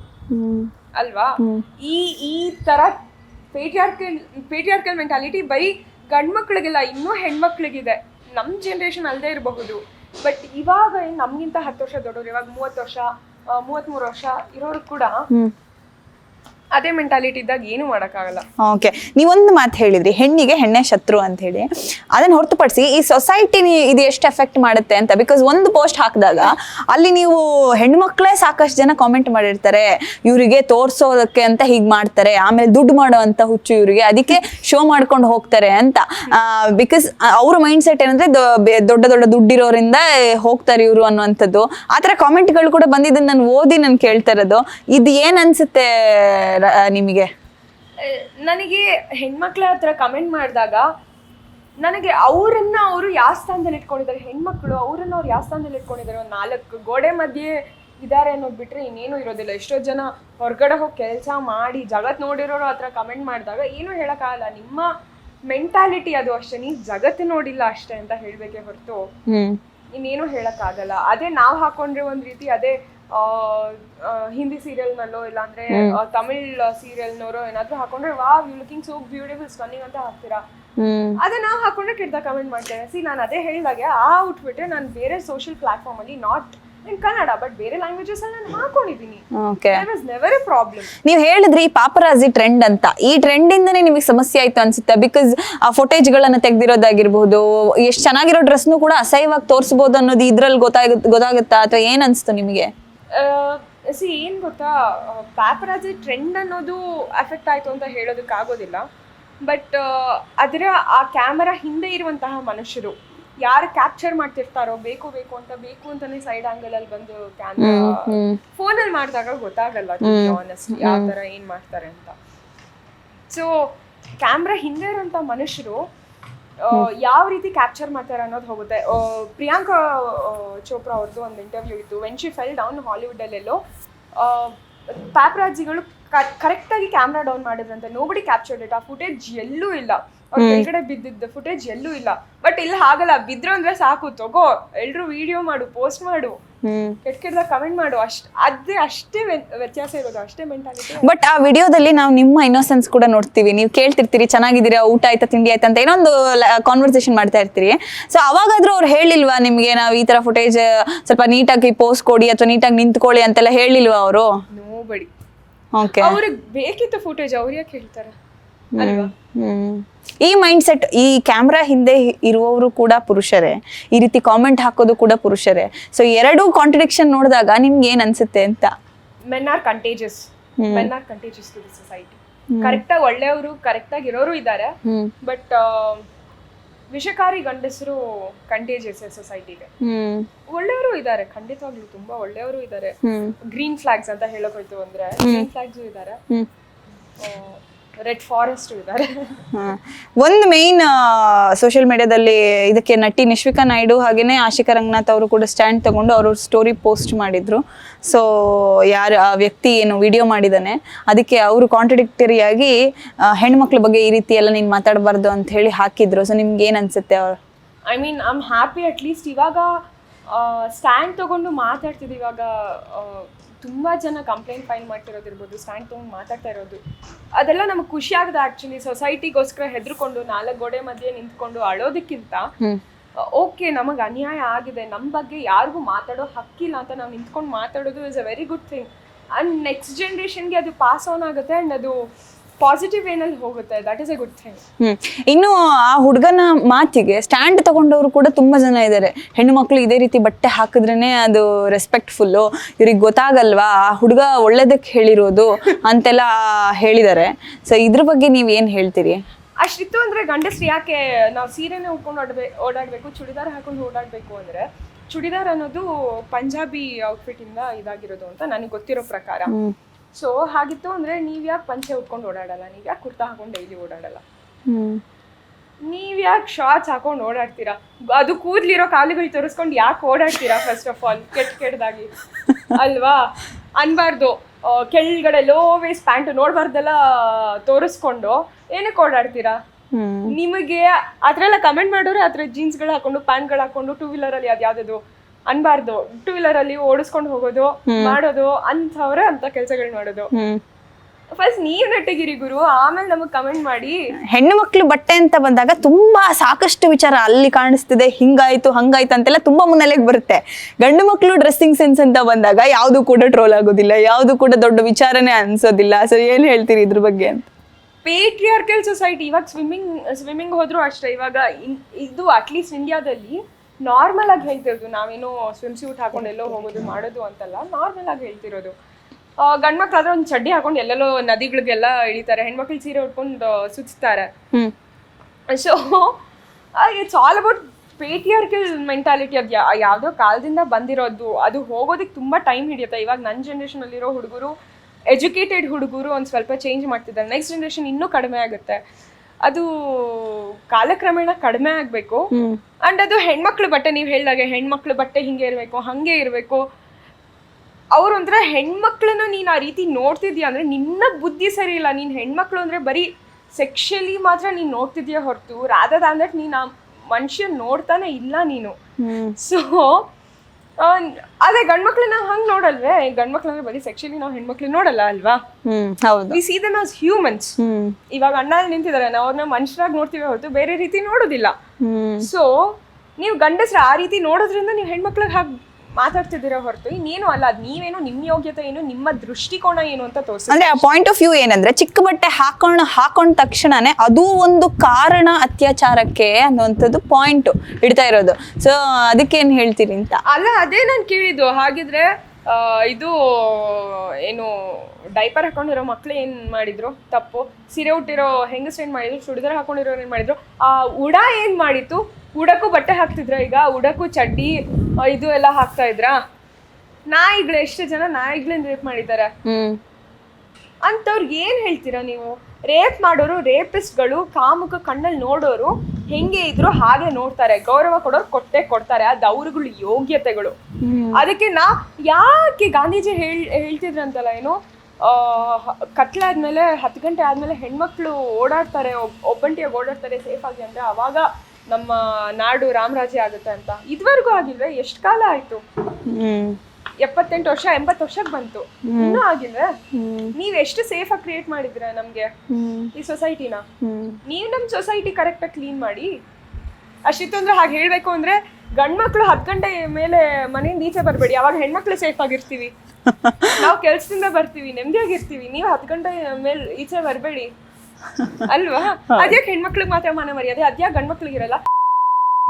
Speaker 1: ಅಲ್ವಾ? ಈ ಈ ತರ ಪೇಟಿಯಾರ್ಕಲ್ ಪೇಟಿಯಾರ್ಕಲ್ ಮೆಂಟಾಲಿಟಿ ಬರೀ ಗಂಡ್ ಮಕ್ಳಿಗೆಲ್ಲ ಇನ್ನೂ ಹೆಣ್ಮಕ್ಳಿಗಿದೆ. ನಮ್ ಜನರೇಷನ್ ಅಲ್ಲದೆ ಇರಬಹುದು. ಬಟ್ ಇವಾಗ ನಮ್ಗಿಂತ ಹತ್ತು ವರ್ಷ ದೊಡ್ಡವ್ರು ಇವಾಗ ಮೂವತ್ತು ವರ್ಷ ಮೂವತ್ಮೂರು ವರ್ಷ ಇರೋರು ಕೂಡ ಅದೇ ಮೆಂಟಾಲಿಟಿ ಇದ್ದಾಗ ಏನು ಮಾಡೋಕ್ಕಾಗಲ್ಲ.
Speaker 2: ಓಕೆ ನೀವೊಂದು ಮಾತು ಹೇಳಿದ್ರಿ, ಹೆಣ್ಣಿಗೆ ಹೆಣ್ಣೆ ಶತ್ರು ಅಂತ ಹೇಳಿ ಅದನ್ನ ಹೊರತುಪಡಿಸಿ, ಈ ಸೊಸೈಟಿ ಇದು ಎಷ್ಟು ಎಫೆಕ್ಟ್ ಮಾಡುತ್ತೆ ಅಂತ? ಬಿಕಾಸ್ ಒಂದು ಪೋಸ್ಟ್ ಹಾಕಿದಾಗ, ಅಲ್ಲಿ ನೀವು ಹೆಣ್ಮಕ್ಳೇ ಸಾಕಷ್ಟು ಜನ ಕಾಮೆಂಟ್ ಮಾಡಿರ್ತಾರೆ, ಇವರಿಗೆ ತೋರ್ಸೋದಕ್ಕೆ ಅಂತ ಹೀಗೆ ಮಾಡ್ತಾರೆ, ಆಮೇಲೆ ದುಡ್ಡು ಮಾಡೋವಂಥ ಹುಚ್ಚು ಇವರಿಗೆ, ಅದಕ್ಕೆ ಶೋ ಮಾಡ್ಕೊಂಡು ಹೋಗ್ತಾರೆ ಅಂತ. ಬಿಕಾಸ್ ಅವ್ರ ಮೈಂಡ್ ಸೆಟ್ ಏನಂದ್ರೆ ದೊಡ್ಡ ದೊಡ್ಡ ದುಡ್ಡಿರೋರಿಂದ ಹೋಗ್ತಾರೆ ಇವರು ಅನ್ನುವಂಥದ್ದು. ಆ ಥರ ಕಾಮೆಂಟ್ಗಳು ಕೂಡ ಬಂದಿದ್ದನ್ನು ನಾನು ಓದಿ ನಾನು ಕೇಳ್ತಾ ಇರೋದು. ಇದು ಏನ್ ಅನ್ಸುತ್ತೆ ರ- ನಿಮಗೆ?
Speaker 1: ನನಗೆ ಹೆಣ್ಮಕ್ಳ ಹತ್ರ ಕಮೆಂಟ್ ಮಾಡಿದಾಗ ನನಗೆ ಅವರನ್ನ ಅವರು ಯಾವ ಸ್ಥಾನದಲ್ಲಿ ಇಟ್ಕೊಂಡಿದ್ದಾರೆ ಹೆಣ್ಮಕ್ಳು ಅವರನ್ನ ಅವ್ರು ಯಾವ ಸ್ಥಾನದಲ್ಲಿ ಇಟ್ಕೊಂಡಿದ್ದಾರೆ ಒಂದು ನಾಲ್ಕು ಗೋಡೆ ಮಧ್ಯೆ ಇದ್ದಾರೆ ಅನ್ನೋದು ಬಿಟ್ರೆ ಇನ್ನೇನು ಇರೋದಿಲ್ಲ. ಎಷ್ಟೋ ಜನ ಹೊರಗಡೆ ಹೋಗಿ ಕೆಲಸ ಮಾಡಿ ಜಗತ್ ನೋಡಿರೋರು ಹತ್ರ ಕಮೆಂಟ್ ಮಾಡಿದಾಗ ಏನು ಹೇಳಕ್ಕಾಗಲ್ಲ. ನಿಮ್ಮ ಮೆಂಟಾಲಿಟಿ ಅದು ಅಷ್ಟೇ ನೀವು ಜಗತ್ತು ನೋಡಿಲ್ಲ ಅಷ್ಟೇ ಅಂತ ಹೇಳ್ಬೇಕೆ ಹೊರತು ಇನ್ನೇನು ಹೇಳಕ್ಕಾಗಲ್ಲ. ಅದೇ ನಾವು ಹಾಕೊಂಡ್ರೆ ಒಂದ್ ರೀತಿ ಅದೇ ಆ, ಸೀರಿಯಲ್ ಹಿಂದಿ ಸೀರಿಯಲ್ನಲ್ಲೋ ಇಲ್ಲಾಂದ್ರೆ ತಮಿಳ್ ಸೀರಿಯಲ್ನವರೋ ಏನಾದ್ರೂ ಹಾಕೊಂಡ್ರೆ wow you looking so beautiful stunning ಅಂತ ಹಾಕ್ತೀರಾ? ಅದೇ ನಾವು ಹಾಕೊಂಡ್ರೆ ಕೆಟ್ಟ ಕಮೆಂಟ್ ಮಾಡ್ತೇನೆ ಸಿ ನಾನು ಅದೇ ಹೇಳಿದಾಗೆ ಆ ಔಟ್ಬಿಟ್ರೆ ನಾನು ಬೇರೆ ಸೋಷಿಯಲ್ ಪ್ಲಾಟ್ಫಾರ್ಮ್ ಅಲ್ಲಿ ನಾಟ್ ಇನ್ ಕನ್ನಡ ಬಟ್ ಬೇರೆ ಲ್ಯಾಂಗ್ವೇಜಸ್ ಅಲ್ಲಿ ನಾನು ಹಾಕೊಂಡಿದ್ದೀನಿ
Speaker 2: okay
Speaker 1: there was never a problem
Speaker 2: ನೀವು ಹೇಳಿದ್ರಿ ಪಾಪರಾಜಿ ಟ್ರೆಂಡ್ ಅಂತ. ಈ ಟ್ರೆಂಡ್ ಇಂದನೇ ನಿಮಗೆ ಸಮಸ್ಯೆ ಆಯ್ತು ಅನ್ಸುತ್ತೆ. ಬಿಕಾಸ್ ಆ ಫೋಟೇಜ್ ಗಳನ್ನ ತೆಗ್ದಿರೋದಾಗಿರ್ಬಹುದು ಎಷ್ಟು ಚೆನ್ನಾಗಿರೋ ಡ್ರೆಸ್ನು ಕೂಡ ಅಸಹ್ಯವಾಗಿ ತೋರಿಸಬಹುದು ಅನ್ನೋದು ಇದ್ರಲ್ಲಿ ಗೊತ್ತಾಗ ಗೊತ್ತಾಗುತ್ತಾ? ಅಥವಾ ಏನ್ ಅನ್ಸ್ತು ನಿಮಗೆ?
Speaker 1: ಸಿ ಏನು ಗೊತ್ತಾ? ಪ್ಯಾಪರಾಜಿ ಟ್ರೆಂಡ್ ಅನ್ನೋದು ಎಫೆಕ್ಟ್ ಆಯಿತು ಅಂತ ಹೇಳೋದಕ್ಕಾಗೋದಿಲ್ಲ. ಬಟ್ ಅದರ ಆ ಕ್ಯಾಮರಾ ಹಿಂದೆ ಇರುವಂತಹ ಮನುಷ್ಯರು ಯಾರು ಕ್ಯಾಪ್ಚರ್ ಮಾಡ್ತಿರ್ತಾರೋ ಬೇಕು ಬೇಕು ಅಂತ ಬೇಕು ಅಂತಾನೆ ಸೈಡ್ ಆಂಗಲ್ ಅಲ್ಲಿ ಬಂದು ಕ್ಯಾಮ್ರಾ ಅಲ್ಲಿ ಮಾಡಿದಾಗ ಗೊತ್ತಾಗಲ್ಲ ಆನೆಸ್ಟ್ ಯಾವ ತರ ಏನ್ ಮಾಡ್ತಾರೆ ಅಂತ. ಸೊ ಕ್ಯಾಮ್ರಾ ಹಿಂದೆ ಇರುವಂತ ಮನುಷ್ಯರು ಯಾವ ರೀತಿ ಕ್ಯಾಪ್ಚರ್ ಮಾಡ್ತಾರೆ ಅನ್ನೋದು ಹೋಗುತ್ತೆ. ಪ್ರಿಯಾಂಕಾ ಚೋಪ್ರಾ ಅವ್ರದ್ದು ಒಂದು ಇಂಟರ್ವ್ಯೂ ಇತ್ತು. ವೆನ್ ಶಿ ಫೆಲ್ ಡೌನ್ ಹಾಲಿವುಡಲ್ಲೆಲ್ಲೋ ಪ್ಯಾಪ್ರಾಜಿಗಳು ಕರೆಕ್ಟಾಗಿ ಕ್ಯಾಮ್ರಾ ಡೌನ್ ಮಾಡಿದ್ರಂತೆ. ನೋಬಡಿ ಕ್ಯಾಪ್ಚರ್ಡ್ ಇಟ್ ಆ ಫುಟೇಜ್ ಎಲ್ಲೂ ಇಲ್ಲ. ಅವ್ರ ಕೆಳಗಡೆ ಬಿದ್ದಿದ್ದ ಫುಟೇಜ್ ಎಲ್ಲೂ ಇಲ್ಲ. ಬಟ್ ಇಲ್ಲಿ ಹಾಗಲ್ಲ ಬಿದ್ರು ಅಂದ್ರೆ ಸಾಕು. ತಗೋ ಎಲ್ರು ವಿಡಿಯೋ ಮಾಡು ಪೋಸ್ಟ್ ಮಾಡು. ಕೆಟ್ಟ ಕೆಟ್ಟದಾಗ ಕಮೆಂಟ್ ಮಾಡು. ಅಷ್ಟ್ ಅದೇ ಅಷ್ಟೇ ವ್ಯತ್ಯಾಸ ಇರೋದು ಅಷ್ಟೇ ಮೆಂಟಾಲಿಟಿ
Speaker 2: ಬಟ್ ಆ ವಿಡಿಯೋದಲ್ಲಿ ನಾವು ನಿಮ್ಮ ಇನ್ನೋಸೆನ್ಸ್ ಕೂಡ ನೋಡ್ತೀವಿ. ನೀವು ಕೇಳ್ತಿರ್ತೀರಿ ಚೆನ್ನಾಗಿದ್ದೀರಾ ಊಟ ಆಯ್ತಾ ತಿಂಡಿ ಆಯ್ತಾ ಅಂತ ಏನೊಂದು ಕಾನ್ವರ್ಸೇಷನ್ ಮಾಡ್ತಾ ಇರ್ತೀರಿ. ಸೊ ಅವಾಗಾದ್ರೂ ಅವ್ರು ಹೇಳಿಲ್ವಾ ನಿಮ್ಗೆ ನಾವು ಈ ತರ ಫುಟೇಜ್ ಸ್ವಲ್ಪ ನೀಟಾಗಿ ಪೋಸ್ಟ್ ಕೊಡಿ ಅಥವಾ ನೀಟಾಗಿ ನಿಂತ್ಕೊಳ್ಳಿ ಅಂತೆಲ್ಲ ಹೇಳಿಲ್ವಾ ಅವರು?
Speaker 1: ನೋಬಡಿ
Speaker 2: ಓಕೆ
Speaker 1: ಅವ್ರಿಗೆ ಬೇಕಿತ್ತು ಫುಟೇಜ್ ಅವ್ರು ಯಾಕೆ ಹೇಳ್ತಾರೆ? ಅಲ್ವಾ.
Speaker 2: ಈ ಮೈಂಡ್ ಸೆಟ್ ಈ ಕ್ಯಾಮ್ರಾ ಹಿಂದೆ ಇರುವವರು ಕೂಡ ಪುರುಷರೇ. ಈ ರೀತಿ ಕಾಮೆಂಟ್ ಹಾಕೋದು ಕೂಡ ಪುರುಷರೇ. ಸೊ ಎರಡೂ ಕಾಂಟ್ರಡಿಕ್ಷನ್ ನೋಡಿದಾಗ ನಿಮ್ಗೆ ಏನ್ ಅನ್ಸುತ್ತೆ ಅಂತ?
Speaker 1: Men are contagious men are contagious to the society ಕರೆಕ್ಟಾಗಿ ಒಳ್ಳೆಯವರು ಕರೆಕ್ಟಾಗಿ ಇರೋರು ಇದ್ದಾರೆ. ಬಟ್ ವಿಷಕಾರಿ ಗಂಡಸರು ಕಂಟೇಜಸ್ ಸೊಸೈಟಿಗೆ ಒಳ್ಳೆಯವರು ಇದ್ದಾರೆ. ಖಂಡಿತವಾಗ್ಲೂ ತುಂಬಾ ಒಳ್ಳೆಯವರು ಇದ್ದಾರೆ. ಗ್ರೀನ್ ಫ್ಲಾಗ್ಸ್ ಅಂತ ಹೇಳೋಕೋಯ್ತು ಅಂದ್ರೆ ಗ್ರೀನ್ ಫ್ಲಾಗ್ಸ್ ಇದ್ದಾರೆ. ರೆಡ್ ಫಾರೆಸ್ಟ್ ಇದ್ದಾರೆ.
Speaker 2: ಒಂದು ಮೇನ್ ಸೋಷಿಯಲ್ ಮೀಡಿಯಾದಲ್ಲಿ ಇದಕ್ಕೆ ನಟಿ ನಿಶ್ವಿಕಾ ನಾಯ್ಡು ಹಾಗೇನೆ ಆಶಿಕಾ ರಂಗನಾಥ್ ಅವರು ಕೂಡ ಸ್ಟ್ಯಾಂಡ್ ತಗೊಂಡು ಅವರು ಸ್ಟೋರಿ ಪೋಸ್ಟ್ ಮಾಡಿದ್ರು. ಸೊ ಯಾರು ಆ ವ್ಯಕ್ತಿ ಏನು ವಿಡಿಯೋ ಮಾಡಿದ್ದಾನೆ ಅದಕ್ಕೆ ಅವರು ಕಾಂಟ್ರಡಿಕ್ಟರಿಯಾಗಿ ಹೆಣ್ಮಕ್ಳ ಬಗ್ಗೆ ಈ ರೀತಿ ಎಲ್ಲ ನೀನು ಮಾತಾಡಬಾರ್ದು ಅಂತ ಹೇಳಿ ಹಾಕಿದ್ರು. ಸೊ ನಿಮ್ಗೆ ಏನು ಅನ್ಸುತ್ತೆ ಅವ್ರು?
Speaker 1: I mean I am happy at least ಇವಾಗ ಸ್ಟ್ಯಾಂಡ್ ತಗೊಂಡು ಮಾತಾಡ್ತಿದ್ದೀವಿ ಇವಾಗ ತುಂಬಾ ಜನ ಕಂಪ್ಲೇಂಟ್ ಫೈಲ್ ಮಾಡ್ತಿರೋದಿರ್ಬೋದು ಸ್ಟ್ಯಾಂಡ್ ತುಂಬ ಮಾತಾಡ್ತಾ ಇರೋದು. ಅದೆಲ್ಲ ನಮ್ಗೆ ಖುಷಿ ಆಗದ ಆ್ಯಕ್ಚುಲಿ ಸೊಸೈಟಿಗೋಸ್ಕರ ಹೆದರ್ಕೊಂಡು ನಾಲ್ಕು ಗೋಡೆ ಮಧ್ಯೆ ನಿಂತ್ಕೊಂಡು ಅಳೋದಕ್ಕಿಂತ ಓಕೆ ನಮಗೆ ಅನ್ಯಾಯ ಆಗಿದೆ ನಮ್ಮ ಬಗ್ಗೆ ಯಾರಿಗೂ ಮಾತಾಡೋ ಹಕ್ಕಿಲ್ಲ ಅಂತ ನಾವು ನಿಂತ್ಕೊಂಡು ಮಾತಾಡೋದು is a very good thing and next ಜನ್ರೇಷನ್ಗೆ ಅದು ಪಾಸ್ ಆನ್ ಆಗುತ್ತೆ ಆ್ಯಂಡ್ ಅದು ಪಾಸಿಟಿವ್ ಏನಲ್ಲಿ ಹೋಗುತ್ತೆ. That is a good thing
Speaker 2: hmm. ಇನ್ನು ಆ ಹುಡುಗನ ಮಾತಿಗೆ ಸ್ಟ್ಯಾಂಡ್ ತಗೊಂಡವರು ಕೂಡ ತುಂಬಾ ಜನ ಇದ್ದಾರೆ ಹೆಣ್ಣು ಮಕ್ಕಳು ಇದೇ ರೀತಿ ಬಟ್ಟೆ ಹಾಕಿದ್ರೇನೆ ಅದು ರೆಸ್ಪೆಕ್ಟ್ಫುಲ್ಲು ಇವ್ರಿಗೆ ಗೊತ್ತಾಗಲ್ವಾ? ಆ ಹುಡುಗ ಒಳ್ಳೇದಕ್ಕೆ ಹೇಳಿರೋದು ಅಂತೆಲ್ಲ ಹೇಳಿದ್ದಾರೆ ಸೊ ಇದ್ರ ಬಗ್ಗೆ ನೀವ್ ಏನ್ ಹೇಳ್ತೀರಿ?
Speaker 1: ಅಷ್ಟಿತ್ತು ಅಂದ್ರೆ ಗಂಡಸ್ರು ಯಾಕೆ ನಾವು ಸೀರೆನೇ ಉಟ್ಕೊಂಡು ಓಡಬೇ ಓಡಾಡ್ಬೇಕು ಚುಡಿದಾರ್ ಹಾಕೊಂಡು ಓಡಾಡ್ಬೇಕು ಅಂದ್ರೆ ಚುಡಿದಾರ್ ಅನ್ನೋದು ಪಂಜಾಬಿ ಔಟ್ಫಿಟ್ ಇಂದ ಇದಾಗಿರೋದು ಅಂತ ನನಗೆ ಗೊತ್ತಿರೋ ಪ್ರಕಾರ. ಸೊ ಹಾಗಿತ್ತು ಅಂದ್ರೆ ನೀವ್ ಯಾಕೆ ಪಂಚೆ ಉಟ್ಕೊಂಡು ಓಡಾಡಲ್ಲ? ನೀವ್ ಯಾಕೆ ಕುರ್ತಾ ಹಾಕೊಂಡು ಡೈಲಿ ಓಡಾಡಲ್ಲ? ನೀವು ಯಾಕೆ ಶಾರ್ಟ್ಸ್ ಹಾಕೊಂಡು ಓಡಾಡ್ತೀರಾ? ಅದು ಕೂದ್ಲಿರೋ ಕಾಲುಗಳು ತೋರಿಸ್ಕೊಂಡು ಯಾಕೆ ಓಡಾಡ್ತೀರಾ ಫಸ್ಟ್ ಆಫ್ ಆಲ್ ಕೆಟ್ಟ ಕೆಟ್ಟದಾಗಿ ಅಲ್ವಾ? ಅನ್ಬಾರ್ದು. ಕೆಳಗಡೆ ಲೋ ವೇಸ್ಟ್ ಪ್ಯಾಂಟ್ ನೋಡ್ಬಾರ್ದೆಲ್ಲ ತೋರಿಸ್ಕೊಂಡು ಏನಕ್ಕೆ ಓಡಾಡ್ತೀರಾ? ನಿಮಗೆ ಆ ಥರ ಎಲ್ಲ ಕಮೆಂಟ್ ಮಾಡೋರು ಆ ಥರ ಜೀನ್ಸ್ಗಳು ಹಾಕೊಂಡು ಪ್ಯಾಂಟ್ಗಳು ಹಾಕೊಂಡು ಟೂ ವೀಲರಲ್ಲಿ ಅದು ಯಾವ್ದು ಅನ್ಬಾರ್ದು. ಟೂ ವೀಲರ್ ಅಲ್ಲಿ ಓಡಿಸ್ಕೊಂಡು ಹೋಗೋದು ಮಾಡೋದು ಅಂತವ್ರೆ ಅಂತ ಕೆಲಸಗಳು ಮಾಡೋದು. ಫಸ್ಟ್ ನೀವ್ ನೆಟ್ಟಗಿರಿ ಗುರು ಆಮೇಲೆ ನಮಗ್ ಕಮೆಂಟ್ ಮಾಡಿ.
Speaker 2: ಹೆಣ್ಣು ಮಕ್ಳು ಬಟ್ಟೆ ಅಂತ ಬಂದಾಗ ತುಂಬಾ ಸಾಕಷ್ಟು ವಿಚಾರ ಅಲ್ಲಿ ಕಾಣಿಸ್ತಿದೆ ಹಿಂಗಾಯ್ತು ಹಂಗಾಯ್ತು ಅಂತೆಲ್ಲ ತುಂಬಾ ಮುನ್ನೆಲೆಗೆ ಬರುತ್ತೆ. ಗಂಡು ಮಕ್ಳು ಡ್ರೆಸ್ಸಿಂಗ್ ಸೆನ್ಸ್ ಅಂತ ಬಂದಾಗ ಯಾವ್ದು ಕೂಡ ಟ್ರೋಲ್ ಆಗೋದಿಲ್ಲ ಯಾವ್ದು ಕೂಡ ದೊಡ್ಡ ವಿಚಾರನೇ ಅನ್ಸೋದಿಲ್ಲ. ಸೊ ಏನ್ ಹೇಳ್ತೀರಿ ಇದ್ರ ಬಗ್ಗೆ ಅಂತ?
Speaker 1: ಪೇಟ್ರಿಯಾರ್ಕಲ್ ಸೊಸೈಟಿ ಇವಾಗ ಸ್ವಿಮ್ಮಿಂಗ್ ಸ್ವಿಮ್ಮಿಂಗ್ ಹೋದ್ರು ಅಷ್ಟೇ ಇವಾಗ ಇದು ಅಟ್ಲೀಸ್ಟ್ ಇಂಡಿಯಾದಲ್ಲಿ ನಾರ್ಮಲ್ ಆಗಿ ಹೇಳ್ತಿರೋದು ನಾವೇನೋ ಸ್ವಿಮ್ ಸೂಟ್ ಹಾಕೊಂಡು ಎಲ್ಲೋ ಹೋಗೋದು ಮಾಡೋದು ಅಂತಲ್ಲ ನಾರ್ಮಲ್ ಆಗಿ ಹೇಳ್ತಿರೋದು. ಗಂಡ್ಮಕ್ಳಾದ್ರೆ ಒಂದು ಚಡ್ಡಿ ಹಾಕೊಂಡು ಎಲ್ಲೆಲ್ಲೋ ನದಿಗಳಿಗೆಲ್ಲ ಇಳಿತಾರೆ ಹೆಣ್ಮಕ್ಳು ಸೀರೆ ಉಟ್ಕೊಂಡು
Speaker 2: ಸುಚ್ತಾರೆ
Speaker 1: so it's all about patriarchal mentality ಅದು ಯಾವುದೋ ಕಾಲದಿಂದ ಬಂದಿರೋದು ಅದು ಹೋಗೋದಕ್ಕೆ ತುಂಬ ಟೈಮ್ ಹಿಡಿಯುತ್ತೆ. ಇವಾಗ ನನ್ನ ಜನ್ರೇಷನಲ್ಲಿರೋ ಹುಡುಗರು ಎಜುಕೇಟೆಡ್ ಹುಡುಗರು ಒಂದು ಸ್ವಲ್ಪ ಚೇಂಜ್ ಮಾಡ್ತಿದ್ದಾರೆ. ನೆಕ್ಸ್ಟ್ ಜನ್ರೇಷನ್ ಇನ್ನೂ ಕಡಿಮೆ ಆಗುತ್ತೆ. ಅದು ಕಾಲಕ್ರಮೇಣ ಕಡಿಮೆ ಆಗಬೇಕು. ಅಂಡ್ ಅದು ಹೆಣ್ಮಕ್ಳು ಬಟ್ಟೆ ನೀವು ಹೇಳಿದಾಗೆ ಹೆಣ್ಮಕ್ಳು ಬಟ್ಟೆ ಹಿಂಗೆ ಇರಬೇಕು ಹಂಗೆ ಇರಬೇಕು. ಅವ್ರು ಒಂಥರ ಹೆಣ್ಮಕ್ಳನ್ನ ನೀನು ಆ ರೀತಿ ನೋಡ್ತಿದ್ಯಾ ಅಂದ್ರೆ ನಿನ್ನ ಬುದ್ಧಿ ಸರಿ ಇಲ್ಲ. ನೀನು ಹೆಣ್ಮಕ್ಳು ಅಂದ್ರೆ ಬರೀ ಸೆಕ್ಷಲಿ ಮಾತ್ರ ನೀನು ನೋಡ್ತಿದ್ಯಾ ಹೊರತು. ರಾಧದ ದಟ್ ನೀನು ಆ ಮನುಷ್ಯ ನೋಡ್ತಾನೆ ಇಲ್ಲ ನೀನು. ಸೊ ಅದೇ ಗಂಡ್ ನಾವು ಹಂಗ್ ನೋಡಲ್ವೇ? ಗಂಡ್ಮಕ್ಳು ಅಂದ್ರೆ ಬರೀ ಸೆಕ್ಷಲಿ ನಾವು ಹೆಣ್ಮಕ್ಳು ನೋಡಲ್ಲ ಅಲ್ವಾ?
Speaker 2: ಹ್ಮ್ ಹೌದು.
Speaker 1: We see them as humans ಇವಾಗ ಅಣ್ಣ ನಿಂತಿದ್ದಾರೆ ನಾವು ಅವ್ರನ್ನ ಮನುಷ್ಯರಾಗಿ ನೋಡ್ತೀವಿ ಹೊರತು ಬೇರೆ ರೀತಿ ನೋಡೋದಿಲ್ಲ. ಸೊ ನೀವು ಗಂಡಸ್ರ ಆ ರೀತಿ ನೋಡೋದ್ರಿಂದ ನೀವು ಹೆಣ್ಮಕ್ಳಿಗೆ ಹಾಗೆ ಮಾತಾಡ್ತಿದ್ದೀರಾ ಹೊರತು ಇನ್ನೇನು ಅಲ್ಲ ಅದು ನೀವೇನು ನಿಮ್ಮ ಯೋಗ್ಯತೆ ಏನು ನಿಮ್ಮ ದೃಷ್ಟಿಕೋನ ಏನು ಅಂತ ತೋರಿಸಿ
Speaker 2: ಅಂದ್ರೆ ಆ ಪಾಯಿಂಟ್ ಆಫ್ ವ್ಯೂ ಏನಂದ್ರೆ ಚಿಕ್ಕ ಬಟ್ಟೆ ಹಾಕೊಂಡ್ ಹಾಕೊಂಡ ತಕ್ಷಣನೇ ಅದು ಒಂದು ಕಾರಣ ಅತ್ಯಾಚಾರಕ್ಕೆ ಅನ್ನುವಂಥದ್ದು ಪಾಯಿಂಟ್ ಇಡ್ತಾ ಇರೋದು. ಸೊ ಅದಕ್ಕೇನ್ ಹೇಳ್ತೀರಿ ಅಂತ?
Speaker 1: ಅಲ್ಲ ಅದೇ ನಾನು ಕೇಳಿದ್ದು. ಹಾಗಿದ್ರೆ ಇದು ಏನು ಡೈಪರ್ ಹಾಕೊಂಡಿರೋ ಮಕ್ಳು ಏನ್ ಮಾಡಿದ್ರು? ತಪ್ಪು. ಸೀರೆ ಉಟ್ಟಿರೋ ಹೆಂಗಸ್ ಏನ್ ಮಾಡಿದ್ರು? ಚುಡಿದಾರ ಹಾಕೊಂಡಿರೋ ಏನ್ ಮಾಡಿದ್ರು? ಆ ಉಡ ಏನ್ ಮಾಡಿತ್ತು? ಉಡಕ್ಕೂ ಬಟ್ಟೆ ಹಾಕ್ತಿದ್ರ ಈಗ? ಉಡಕ್ಕೂ ಚಡ್ಡಿ ಇದು ಎಲ್ಲ ಹಾಕ್ತಾ ಇದ್ರ? ನಾಯಿಗಳು ಎಷ್ಟು ಜನ ನಾಯಿಗಳನ್ನ ರೇಪ್ ಮಾಡಿದ್ದಾರೆ.
Speaker 2: ಹ್ಮ್.
Speaker 1: ಏನ್ ಏನು ಹೇಳ್ತೀರಾ ನೀವು? ರೇಪ್ ಮಾಡೋರು ರೇಪಿಸ್ಟ್ಗಳು ಕಾಮುಕ ಕಣ್ಣಲ್ಲಿ ನೋಡೋರು ಹೆಂಗೆ ಇದ್ರು ಹಾಗೆ ನೋಡ್ತಾರೆ. ಗೌರವ ಕೊಡೋರು ಕೊಟ್ಟೆ ಕೊಡ್ತಾರೆ. ಅದು ಅವ್ರಗಳ ಯೋಗ್ಯತೆಗಳು. ಅದಕ್ಕೆ ನಾ ಯಾಕೆ ಗಾಂಧೀಜಿ ಹೇಳ್ ಹೇಳ್ತಿದ್ರಂತಲ್ಲ ಏನು? ಕತ್ಲಾದ್ಮೇಲೆ ಹತ್ತು ಗಂಟೆ ಆದ್ಮೇಲೆ ಹೆಣ್ಮಕ್ಳು ಓಡಾಡ್ತಾರೆ ಒಬ್- ಒಬ್ಬಂಟಿಯಾಗಿ ಓಡಾಡ್ತಾರೆ ಸೇಫ್ ಆಗಿ ಅಂದ್ರೆ ಅವಾಗ ನಮ್ಮ ನಾಡು ರಾಮರಾಜ್ಯ ಆಗುತ್ತೆ ಅಂತ. ಇದುವರೆಗೂ ಆಗಿಲ್ವೇ? ಎಷ್ಟು ಕಾಲ ಆಯ್ತು? ಎಪ್ಪತ್ತೆಂಟು ವರ್ಷ ಎಂಬತ್ತು ವರ್ಷಕ್ಕೆ ಬಂತು. ಇನ್ನೂ ಆಗಿಲ್ವೇ? ನೀವ್ ಎಷ್ಟು ಸೇಫ್ ಆಗಿ ಕ್ರಿಯೇಟ್ ಮಾಡಿದ್ರೆ ನಮ್ಗೆ? ಈ ಸೊಸೈಟಿನ ನೀವ್ ನಮ್ ಸೊಸೈಟಿ ಕರೆಕ್ಟ್ ಆಗಿ ಕ್ಲೀನ್ ಮಾಡಿ. ಅಷ್ಟಿತ್ತು ಅಂದ್ರೆ ಹಾಗೆ ಹೇಳ್ಬೇಕು ಅಂದ್ರೆ ಗಂಡ್ಮಕ್ಳು ಹತ್ತು ಗಂಟೆ ಮೇಲೆ ಮನೆಯಿಂದ ಈಚೆ ಬರಬೇಡಿ. ಅವಾಗ ಹೆಣ್ಮಕ್ಳು ಸೇಫ್ ಆಗಿರ್ತೀವಿ ನಾವು ಕೆಲ್ಸದಿಂದ ಬರ್ತೀವಿ ನೆಮ್ಮದಿಯಾಗಿರ್ತೀವಿ ನೀವು ಹತ್ತು ಗಂಟೆ ಮೇಲೆ ಈಚೆ ಬರಬೇಡಿ. ಅಲ್ವಾ? ಅದ್ಯಾಕೆ ಹೆಣ್ಮಕ್ಳಿಗೆ ಮಾತ್ರ ಮಾನ ಮರ್ಯಾದೆ? ಅದ್ಯಾಕೆ ಗಂಡ್ಮಕ್ಳಿಗೆ ಇರಲ್ಲ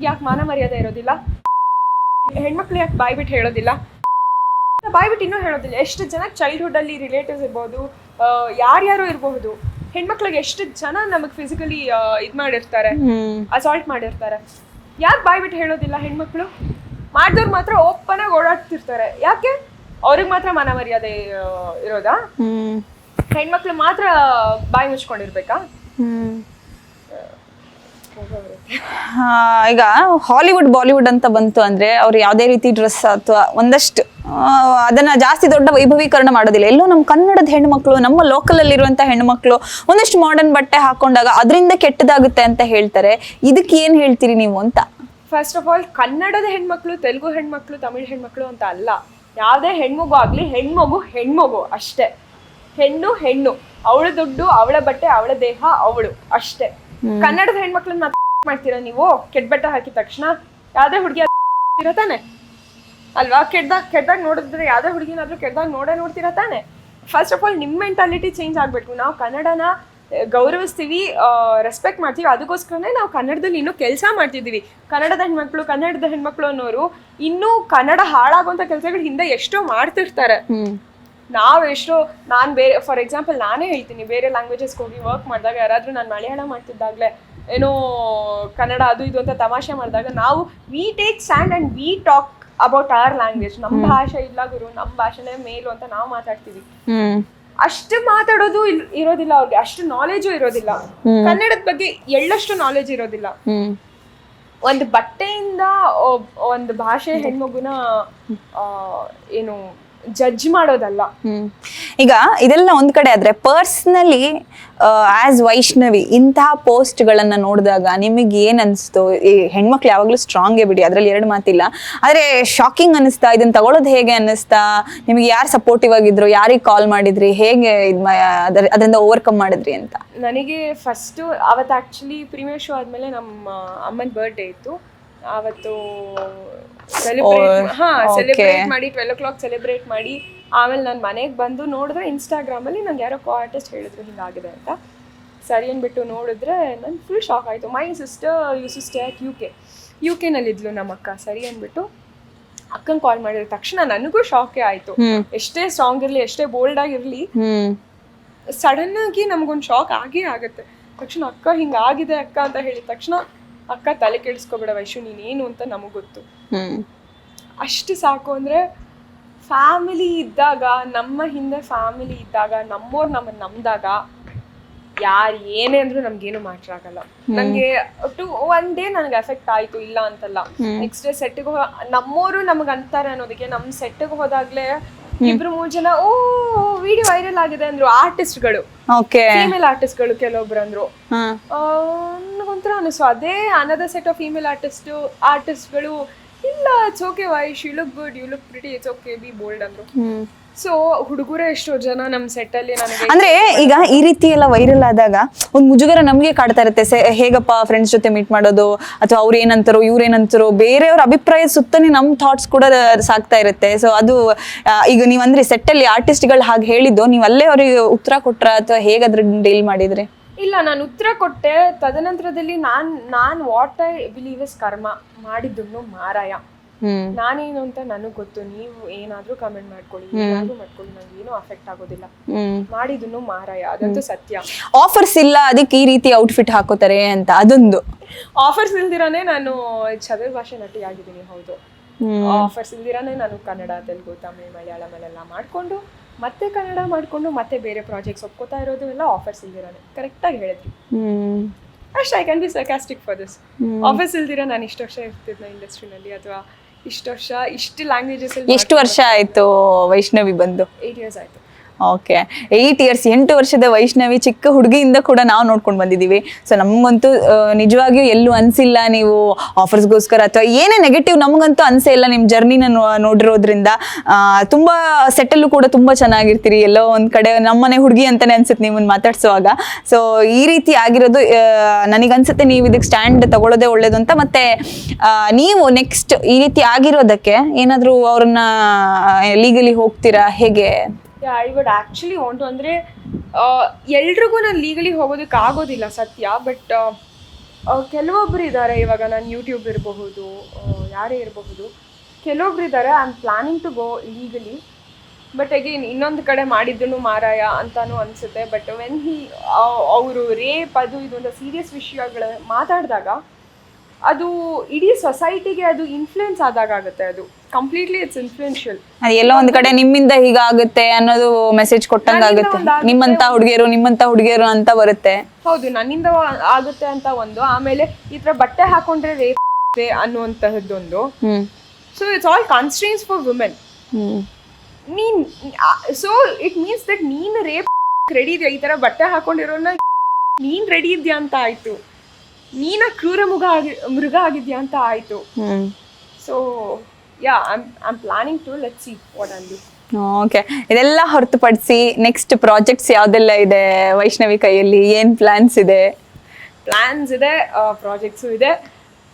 Speaker 1: ಯಾಕೆ ಮಾನ ಮರ್ಯಾದೆ ಇರೋದಿಲ್ಲ? ಹೆಣ್ಮಕ್ಳು ಯಾಕೆ ಬಾಯ್ ಬಿಟ್ಟು ಹೇಳೋದಿಲ್ಲ? ಬಾಯ್ ಬಿಟ್ಟು ಇನ್ನೂ ಹೇಳೋದಿಲ್ಲ. ಎಷ್ಟು ಜನ ಚೈಲ್ಡ್ಹುಡ್ ಅಲ್ಲಿ ರಿಲೇಟಿವ್ಸ್ ಇರ್ಬೋದು ಯಾರ್ಯಾರು ಇರಬಹುದು. ಹೆಣ್ಮಕ್ಳಿಗೆ ಎಷ್ಟು ಜನ ನಮಗೆ ಫಿಸಿಕಲಿ ಇದ್ ಮಾಡಿರ್ತಾರೆ ಅಸಾಲ್ಟ್ ಮಾಡಿರ್ತಾರೆ? ಯಾಕೆ ಬಾಯ್ ಬಿಟ್ಟು ಹೇಳೋದಿಲ್ಲ ಹೆಣ್ಮಕ್ಳು? ಮಾಡಿದವ್ರು ಮಾತ್ರ ಓಪನ್ ಆಗಿ ಓಡಾಡ್ತಿರ್ತಾರೆ. ಯಾಕೆ? ಅವ್ರಿಗೆ ಮಾತ್ರ ಮಾನ ಮರ್ಯಾದೆ ಇರೋದಾ? ಹೆಣ್ಮಕ್ಳು ಮಾತ್ರ ಬಾಯಿ ಮುಚ್ಕೊಂಡಿರ್ಬೇಕಾ?
Speaker 2: ಈಗ ಹಾಲಿವುಡ್ ಬಾಲಿವುಡ್ ಅಂತ ಬಂತು ಅಂದ್ರೆ ಅವ್ರು ಯಾವುದೇ ರೀತಿ ಡ್ರೆಸ್ ಅಥವಾ ಒಂದಷ್ಟು ಅದನ್ನ ಜಾಸ್ತಿ ದೊಡ್ಡ ವೈಭವೀಕರಣ ಮಾಡೋದಿಲ್ಲ. ಎಲ್ಲೋ ನಮ್ಮ ಕನ್ನಡದ ಹೆಣ್ಮಕ್ಳು ನಮ್ಮ ಲೋಕಲ್ ಅಲ್ಲಿ ಇರುವಂತ ಹೆಣ್ಮಕ್ಳು ಒಂದಷ್ಟು ಮಾಡರ್ನ್ ಬಟ್ಟೆ ಹಾಕೊಂಡಾಗ ಅದರಿಂದ ಕೆಟ್ಟದಾಗುತ್ತೆ ಅಂತ ಹೇಳ್ತಾರೆ. ಇದಕ್ಕೆ ಏನ್ ಹೇಳ್ತೀರಿ ನೀವು ಅಂತ?
Speaker 1: ಫಸ್ಟ್ ಆಫ್ ಆಲ್ ಕನ್ನಡದ ಹೆಣ್ಮಕ್ಳು ತೆಲುಗು ಹೆಣ್ಮಕ್ಳು ತಮಿಳ್ ಹೆಣ್ಮಕ್ಳು ಅಂತ ಅಲ್ಲ. ಯಾವುದೇ ಹೆಣ್ಮಗು ಆಗ್ಲಿ ಹೆಣ್ಮಗು ಹೆಣ್ಮಗು ಅಷ್ಟೇ. ಹೆಣ್ಣು ಹೆಣ್ಣು ಅವಳ ದುಡ್ಡು ಅವಳ ಬಟ್ಟೆ ಅವಳ ದೇಹ ಅವಳು ಅಷ್ಟೇ. ಕನ್ನಡದ ಹೆಣ್ಮಕ್ಳನ್ನ ಮಾತ್ರ ಮಾಡ್ತೀರಾ ನೀವು? ಕೆಟ್ಟ ಬಟ್ಟೆ ಹಾಕಿದ ತಕ್ಷಣ ಯಾವ್ದೇ ಹುಡುಗಿ ತಾನೆ? ಅಲ್ವಾ? ಕೆಟ್ಟದಾಗ ಕೆಟ್ಟದಾಗ ನೋಡಿದ್ರೆ ಯಾವ್ದೇ ಹುಡುಗಿನಾದ್ರೂ ಕೆಟ್ಟದಾಗ ನೋಡೇ ನೋಡ್ತೀರಾ ತಾನೆ? ಫಸ್ಟ್ ಆಫ್ ಆಲ್ ನಿಮ್ಮ ಮೆಂಟಾಲಿಟಿ ಚೇಂಜ್ ಆಗಬೇಕು. ನಾವು ಕನ್ನಡನ ಗೌರವಿಸ್ತೀವಿ ರೆಸ್ಪೆಕ್ಟ್ ಮಾಡ್ತೀವಿ. ಅದಕ್ಕೋಸ್ಕರನೇ ನಾವು ಕನ್ನಡದಲ್ಲಿ ಇನ್ನೂ ಕೆಲಸ ಮಾಡ್ತಿದ್ದೀವಿ. ಕನ್ನಡದ ಹೆಣ್ಮಕ್ಳು ಕನ್ನಡದ ಹೆಣ್ಮಕ್ಳು ಅನ್ನೋರು ಇನ್ನೂ ಕನ್ನಡ ಹಾಳಾಗುವಂಥ ಕೆಲಸಗಳು ಹಿಂದೆ ಎಷ್ಟೋ ಮಾಡ್ತಿರ್ತಾರೆ. ನಾವು ಎಷ್ಟೋ ನಾನು ಬೇರೆ ಫಾರ್ ಎಕ್ಸಾಂಪಲ್ ನಾನೇ ಹೇಳ್ತೀನಿ ಬೇರೆ ಲ್ಯಾಂಗ್ವೇಜಸ್ಗೆ ಹೋಗಿ ವರ್ಕ್ ಮಾಡಿದಾಗ ಯಾರಾದರೂ ನಾನು ಮಲಯಾಳ ಮಾಡ್ತಿದ್ದಾಗಲೇ ಏನೋ ಕನ್ನಡ ಅದು ಇದು ಅಂತ ತಮಾಷೆ ಮಾಡಿದಾಗ ನಾವು we take stand and we talk about our language ನಮ್ಮ ಭಾಷೆ ಇಲ್ಲ ಗುರು ನಮ್ಮ ಭಾಷೆನೇ ಮೇಲು ಅಂತ ನಾವು ಮಾತಾಡ್ತೀವಿ. ಅಷ್ಟು ಮಾತಾಡೋದು ಇರೋದಿಲ್ಲ ಅವ್ರಿಗೆ ಅಷ್ಟು ನಾಲೆಜು ಇರೋದಿಲ್ಲ. ಕನ್ನಡದ ಬಗ್ಗೆ ಎಳ್ಳಷ್ಟು ನಾಲೆಜ್ ಇರೋದಿಲ್ಲ. ಒಂದು ಬಟ್ಟೆಯಿಂದ ಒಂದು ಭಾಷೆ ಹೆಣ್ಮಗುನ ಏನು ಜಡ್ಜ್ ಮಾಡೋದಲ್ಲ.
Speaker 2: ಈಗ ಇದೆಲ್ಲ ಒಂದ್ ಕಡೆ ಆದ್ರೆ ಪರ್ಸ್ನಲಿ ಆಸ್ ವೈಷ್ಣವಿ ಇಂತಹ ಪೋಸ್ಟ್ಗಳನ್ನ ನೋಡಿದಾಗ ನಿಮಗೆ ಏನ್ ಅನಿಸ್ತು? ಈ ಹೆಣ್ಮಕ್ಳು ಯಾವಾಗ್ಲೂ ಸ್ಟ್ರಾಂಗೇ ಬಿಡಿ ಅದ್ರಲ್ಲಿ ಎರಡು ಮಾತಿಲ್ಲ. ಆದ್ರೆ ಶಾಕಿಂಗ್ ಅನಿಸ್ತಾ ಇದನ್ನ ತಗೊಳ್ಳೋದು ಹೇಗೆ ಅನ್ನಿಸ್ತಾ? ನಿಮಗೆ ಯಾರು ಸಪೋರ್ಟಿವ್ ಆಗಿದ್ರು? ಯಾರಿಗೆ ಕಾಲ್ ಮಾಡಿದ್ರಿ? ಹೇಗೆ ಅದರಿಂದ ಓವರ್ಕಮ್ ಮಾಡಿದ್ರಿ ಅಂತ?
Speaker 1: ನನಗೆ ಫಸ್ಟ್ ಅವತ್ತು ಆಕ್ಚುಲಿ ಪ್ರೀಮಿಯರ್ ಶೋ ಆದ್ಮೇಲೆ ನಮ್ಮ ಅಮ್ಮನ ಬರ್ಡೇ ಇತ್ತು. ಆವತ್ತು ಸೆಲೆಬ್ರೇಟ್ ಹಾ ಸೆಲೆಬ್ರೇಟ್ ಮಾಡಿ ಟ್ವೆಲ್ ಓ ಕ್ಲಾಕ್ ಸೆಲೆಬ್ರೇಟ್ ಮಾಡಿ. ಆಮೇಲೆ ನಾನು ಮನೆಗೆ ಬಂದು ನೋಡಿದ್ರೆ ಇನ್ಸ್ಟಾಗ್ರಾಮಲ್ಲಿ ನಂಗೆ ಯಾರೋ ಕೋ ಆರ್ಟಿಸ್ಟ್ ಹೇಳಿದ್ರು ಹಿಂಗಾಗಿದೆ ಅಂತ. ಸರಿ ಅಂದ್ಬಿಟ್ಟು ನೋಡಿದ್ರೆ ನಾನು ಫುಲ್ ಶಾಕ್ ಆಯಿತು. My sister U sister U K you ಕೆನಲ್ಲಿದ್ಲು ನಮ್ಮ ಅಕ್ಕ. ಸರಿ ಅಂದ್ಬಿಟ್ಟು ಅಕ್ಕನ ಕಾಲ್ ಮಾಡಿದ ತಕ್ಷಣ ನನಗೂ ಶಾಕೆ ಆಯಿತು. ಎಷ್ಟೇ ಸ್ಟ್ರಾಂಗ್ ಇರಲಿ ಎಷ್ಟೇ ಬೋಲ್ಡ್ ಆಗಿರ್ಲಿ ಸಡನ್ ಆಗಿ ನಮಗೊಂದು ಶಾಕ್ ಆಗೇ ಆಗುತ್ತೆ. ತಕ್ಷಣ ಅಕ್ಕ ಹಿಂಗಾಗಿದೆ ಅಕ್ಕ ಅಂತ ಹೇಳಿದ ತಕ್ಷಣ ಅಕ್ಕ ತಲೆ ಕೆಡಿಸ್ಕೊಬೇಡ ವೈಶು ನೀನೇನು ಅಂತ ನಮಗೆ ಗೊತ್ತು. ಅಷ್ಟು ಸಾಕು ಅಂದರೆ ಫ್ಯಾಮಿಲಿ ಇದ್ದಾಗ ನಮ್ಮ ಹಿಂದೆ ಫ್ಯಾಮಿಲಿ ಇದ್ದಾಗ ನಮ್ಮೋರು ನಮ್ಮನ್ನು ನಂಬಿದಾಗ ಯಾರು ಏನೇ ಅಂದ್ರೂ ನಮ್ಗೇನು ಆಗಲ್ಲ. ನನಗೆ ಟು ಒನ್ ಡೇ ನನಗೆ ಎಫೆಕ್ಟ್ ಆಯ್ತು ಇಲ್ಲ ಅಂತಲ್ಲ. ನೆಕ್ಸ್ಟ್ ಡೇ ಸೆಟ್ಗೆ ನಮ್ಮೋರು ನಮಗೆ ಅಂತಾರೆ ಅನ್ನೋದಕ್ಕೆ ನಮ್ಮ ಸೆಟ್ಗೆ ಹೋದಾಗಲೇ ಇಬ್ರು ಮೂರ್ ಜನ ಓ ವಿಡಿಯೋ ವೈರಲ್ ಆಗಿದೆ ಅಂದ್ರು ಆರ್ಟಿಸ್ಟ್ಗಳು ಫೀಮೇಲ್ ಆರ್ಟಿಸ್ಟ್ಗಳು ಕೆಲವೊಬ್ರು ಅಂದ್ರು. ನನಗೊಂಥರ ಅನಿಸ್ತು. ಅದೇ another set of female artist ಆರ್ಟಿಸ್ಟ್ಗಳು ಇಲ್ಲ it's okay Vaish you look good you look pretty it's okay be bold ಅಂದ್ರು. ಸೊ ಹುಡುಗರೇ ಎಷ್ಟೋ ಜನ ನಮ್ಮ ಸೆಟ್ಟಲ್ಲಿ ನನಗೆ
Speaker 2: ಅಂದ್ರೆ ಈಗ ಈ ರೀತಿ ಎಲ್ಲ ವೈರಲ್ ಆದಾಗ ಒಂದ್ ಮುಜುಗರ ನಮ್ಗೆ ಕಾಡ್ತಾ ಇರುತ್ತೆ. ಸೆ- ಹೇಗಪ್ಪ ಫ್ರೆಂಡ್ಸ್ ಜೊತೆ ಮೀಟ್ ಮಾಡೋದು? ಅಥವಾ ಅವ್ರು ಏನಂತಾರೋ ಇವ್ರು ಏನಂತಾರೋ ಬೇರೆಯವ್ರ ಅಭಿಪ್ರಾಯ ಸುತ್ತನೇ ನಮ್ ಥಾಟ್ಸ್ ಕೂಡ ಸಾಕ್ತಾ ಇರುತ್ತೆ. ಸೊ ಅದು ಆ, ಈಗ ನೀವು ಅಂದ್ರೆ ಸೆಟ್ ಅಲ್ಲಿ ಆರ್ಟಿಸ್ಟ್ಗಳು ಹಾಗೆ ಹೇಳಿದ್ದು ನೀವ್ ಅಲ್ಲೇ ಅವ್ರಿಗೆ ಉತ್ತರ ಕೊಟ್ರ ಅಥವಾ ಹೇಗೆ ಅದ್ರ ಡೀಲ್ ಮಾಡಿದ್ರಿ?
Speaker 1: ಇಲ್ಲ ನಾನು ಉತ್ತರ ಕೊಟ್ಟೆ. ತದನಂತರದಲ್ಲಿ ನಾನ್ ನಾನ್ what I believe is karma ಮಾಡಿದ್ದನ್ನು ಮಾರಾಯ. ನಾನೇನು ಅಂತ ನನಗ್ ಗೊತ್ತು. ನೀವು ಏನಾದ್ರೂ ಕಮೆಂಟ್ ಮಾಡ್ಕೊಳ್ಳಿ. ಏನಾದ್ರೂ ಮಾಡ್ಕೊಳ್ಳಿ. ನಂಗೆ ಏನು ಅಫೆಕ್ಟ್ ಆಗೋದಿಲ್ಲ ಮಾಡಿದ್ನು ಮಾರಾಯ. ಅದಂತೂ ಸತ್ಯ.
Speaker 2: ಆಫರ್ಸ್ ಇಲ್ಲ ಅದಕ್ಕೆ ಈ ರೀತಿ ಔಟ್ಫಿಟ್ ಹಾಕೋತಾರೆ ಅಂತ. ಅದೊಂದು.
Speaker 1: ಆಫರ್ಸ್ ಇಲ್ದಿರಾನೆ ನಾನು ಚದುರ್ ಭಾಷೆ ನಟಿ ಆಗಿದ್ದೀನಿ ಹೌದು. ಆಫರ್ಸ್ ಇಲ್ದಿರಾನೆ ನಾನು ಕನ್ನಡ ತೆಲುಗು ತಮಿಳ್ ಮಲಯಾಳಮಲ್ಲೆಲ್ಲ ಮಾಡ್ಕೊಂಡು ಮತ್ತೆ ಕನ್ನಡ ಮಾಡ್ಕೊಂಡು ಮತ್ತೆ ಬೇರೆ ಪ್ರಾಜೆಕ್ಟ್ಸ್ ಒಪ್ಕೋತಾ ಇರೋದು ಎಲ್ಲ ಆಫರ್ಸ್ ಇಲ್ದಿರೋದು ಕರೆಕ್ಟಾಗಿ ಹೇಳಿದ್ರಿ. ಅಷ್ಟು I can be sarcastic for this offers ಇಲ್ದಿರ ನಾನು ಇಷ್ಟು ವರ್ಷ ಇರ್ತಿದ್ನ ಇಂಡಸ್ಟ್ರಿನಲ್ಲಿ ಅಥವಾ ಇಷ್ಟು ವರ್ಷ ಇಷ್ಟು ಲ್ಯಾಂಗ್ವೇಜಸ್
Speaker 2: ಎಷ್ಟು ವರ್ಷ ಆಯ್ತು ವೈಷ್ಣವಿ ಬಂದು.
Speaker 1: ಏಟ್ ಇಯರ್ಸ್ ಆಯ್ತು.
Speaker 2: ಓಕೆ ಏಯ್ಟ್ ಇಯರ್ಸ್ ಎಂಟು ವರ್ಷದ ವೈಷ್ಣವಿ ಚಿಕ್ಕ ಹುಡುಗಿಯಿಂದ ಕೂಡ ನಾವು ನೋಡ್ಕೊಂಡು ಬಂದಿದ್ದೀವಿ. ಸೊ ನಮಗಂತೂ ನಿಜವಾಗಿಯೂ ಎಲ್ಲೂ ಅನಿಸಿಲ್ಲ ನೀವು ಆಫರ್ಸ್ಗೋಸ್ಕರ ಅಥವಾ ಏನೇ ನೆಗೆಟಿವ್ ನಮಗಂತೂ ಅನಿಸೇ ಇಲ್ಲ ನಿಮ್ಮ ಜರ್ನಿನ ನೋಡಿರೋದ್ರಿಂದ. ತುಂಬ ಸೆಟ್ಟಲ್ಲೂ ಕೂಡ ತುಂಬ ಚೆನ್ನಾಗಿರ್ತೀರಿ. ಎಲ್ಲೋ ಒಂದು ಕಡೆ ನಮ್ಮನೆ ಹುಡುಗಿ ಅಂತಲೇ ಅನ್ಸುತ್ತೆ ನಿಮ್ಮನ್ನು ಮಾತಾಡ್ಸುವಾಗ. ಸೊ ಈ ರೀತಿ ಆಗಿರೋದು ನನಗನ್ಸುತ್ತೆ ನೀವು ಇದಕ್ಕೆ ಸ್ಟ್ಯಾಂಡ್ ತಗೊಳ್ಳೋದೇ ಒಳ್ಳೇದು ಅಂತ. ಮತ್ತೆ ನೀವು ನೆಕ್ಸ್ಟ್ ಈ ರೀತಿ ಆಗಿರೋದಕ್ಕೆ ಏನಾದರೂ ಅವ್ರನ್ನ ಲೀಗಲಿ ಹೋಗ್ತೀರಾ? ಹೇಗೆ?
Speaker 1: ಐ ವುಡ್ ಆ್ಯಕ್ಚುಲಿ ವಾಂಟ್ ಅಂದರೆ ಎಲ್ರಿಗೂ ನಾನು ಲೀಗಲಿ ಹೋಗೋದಕ್ಕೆ ಆಗೋದಿಲ್ಲ ಸತ್ಯ ಬಟ್ ಕೆಲವೊಬ್ಬರು ಇದ್ದಾರೆ ಇವಾಗ ನಾನು ಯೂಟ್ಯೂಬ್ ಇರಬಹುದು ಯಾರೇ ಇರಬಹುದು. ಕೆಲವೊಬ್ರು ಇದ್ದಾರೆ I am planning to go legally but again ಇನ್ನೊಂದು ಕಡೆ ಮಾಡಿದ್ದನ್ನು ಮಾರಾಯ ಅಂತಾನು ಅನಿಸುತ್ತೆ. ಬಟ್ ವೆನ್ ಹಿ ಅವರು ರೇಪ್ ಅದು ಇದೊಂದು ಸೀರಿಯಸ್ ವಿಷಯಗಳ ಮಾತಾಡಿದಾಗ ಅದು ಇಡೀ ಸೊಸೈಟಿಗೆ ಅದು ಇನ್ಫ್ಲುಯೆನ್ಸ್ ಆದಾಗ ಆಗುತ್ತೆ ಅದು. ಕಂಪ್ಲೀಟ್ಲಿ ಇಟ್ಸ್ ಇನ್ಫ್ಲುಯೆನ್ಷಿಯಲ್
Speaker 2: ಅದ್ ಎಲ್ಲೋ ಒಂದ್ ಕಡೆ ನಿಮ್ಮಿಂದ ಹೀಗಾಗುತ್ತೆ ಅನ್ನೋದು ಮೆಸೇಜ್ ಕೊಟ್ಟಂಗ
Speaker 1: ನನ್ನಿಂದ
Speaker 2: ಆಗುತ್ತೆ.
Speaker 1: ಒಂದಾಗುತ್ತೆ.
Speaker 2: ನಿಮ್ಮಂತ ಹುಡುಗಿಯರು ನಿಮ್ಮಂತ ಹುಡುಗಿಯರು ಅಂತ ಬರುತ್ತೆ.
Speaker 1: ಹೌದು ನನ್ನಿಂದ ಆಗುತ್ತೆ ಅಂತ ಒಂದು. ಆಮೇಲೆ ಈ ತರ ಬಟ್ಟೆ ಹಾಕೊಂಡ್ರೆ ರೇಪ್ ಅನ್ನುವಂತಹದ್ದೊಂದು.
Speaker 2: ಹ್ಮ್.
Speaker 1: So it's all constraints for women
Speaker 2: hmm.
Speaker 1: ನೀನ್ ಸೊ ಇಟ್ ಮೀನ್ಸ್ ದಟ್ ನೀನ್ ರೇಪ್ ರೆಡಿ ಇದೆಯಾ? ಈ ತರ ಬಟ್ಟೆ ಹಾಕೊಂಡಿರೋನ ನೀನ್ ರೆಡಿ ಇದೆಯಾ ಅಂತ ಆಯ್ತು. ನೀನ ಕ್ರೂರ ಮೃಗ ಆಗಿ ಮೃಗ ಆಗಿದ್ಯಾ ಅಂತ ಆಯ್ತು. So yeah I am planning to let see what on do
Speaker 2: okay ಇದೆಲ್ಲ ಹೊರತುಪಡಿಸಿ ನೆಕ್ಸ್ಟ್ ಪ್ರಾಜೆಕ್ಟ್ಸ್ ಯಾವುದೆಲ್ಲ ಇದೆ ವೈಷ್ಣವಿ ಕೈಯಲ್ಲಿ? ಏನ್ ಪ್ಲಾನ್ಸ್ ಇದೆ?
Speaker 1: ಪ್ಲ್ಯಾನ್ಸ್ ಇದೆ ಪ್ರಾಜೆಕ್ಟ್ಸು ಇದೆ.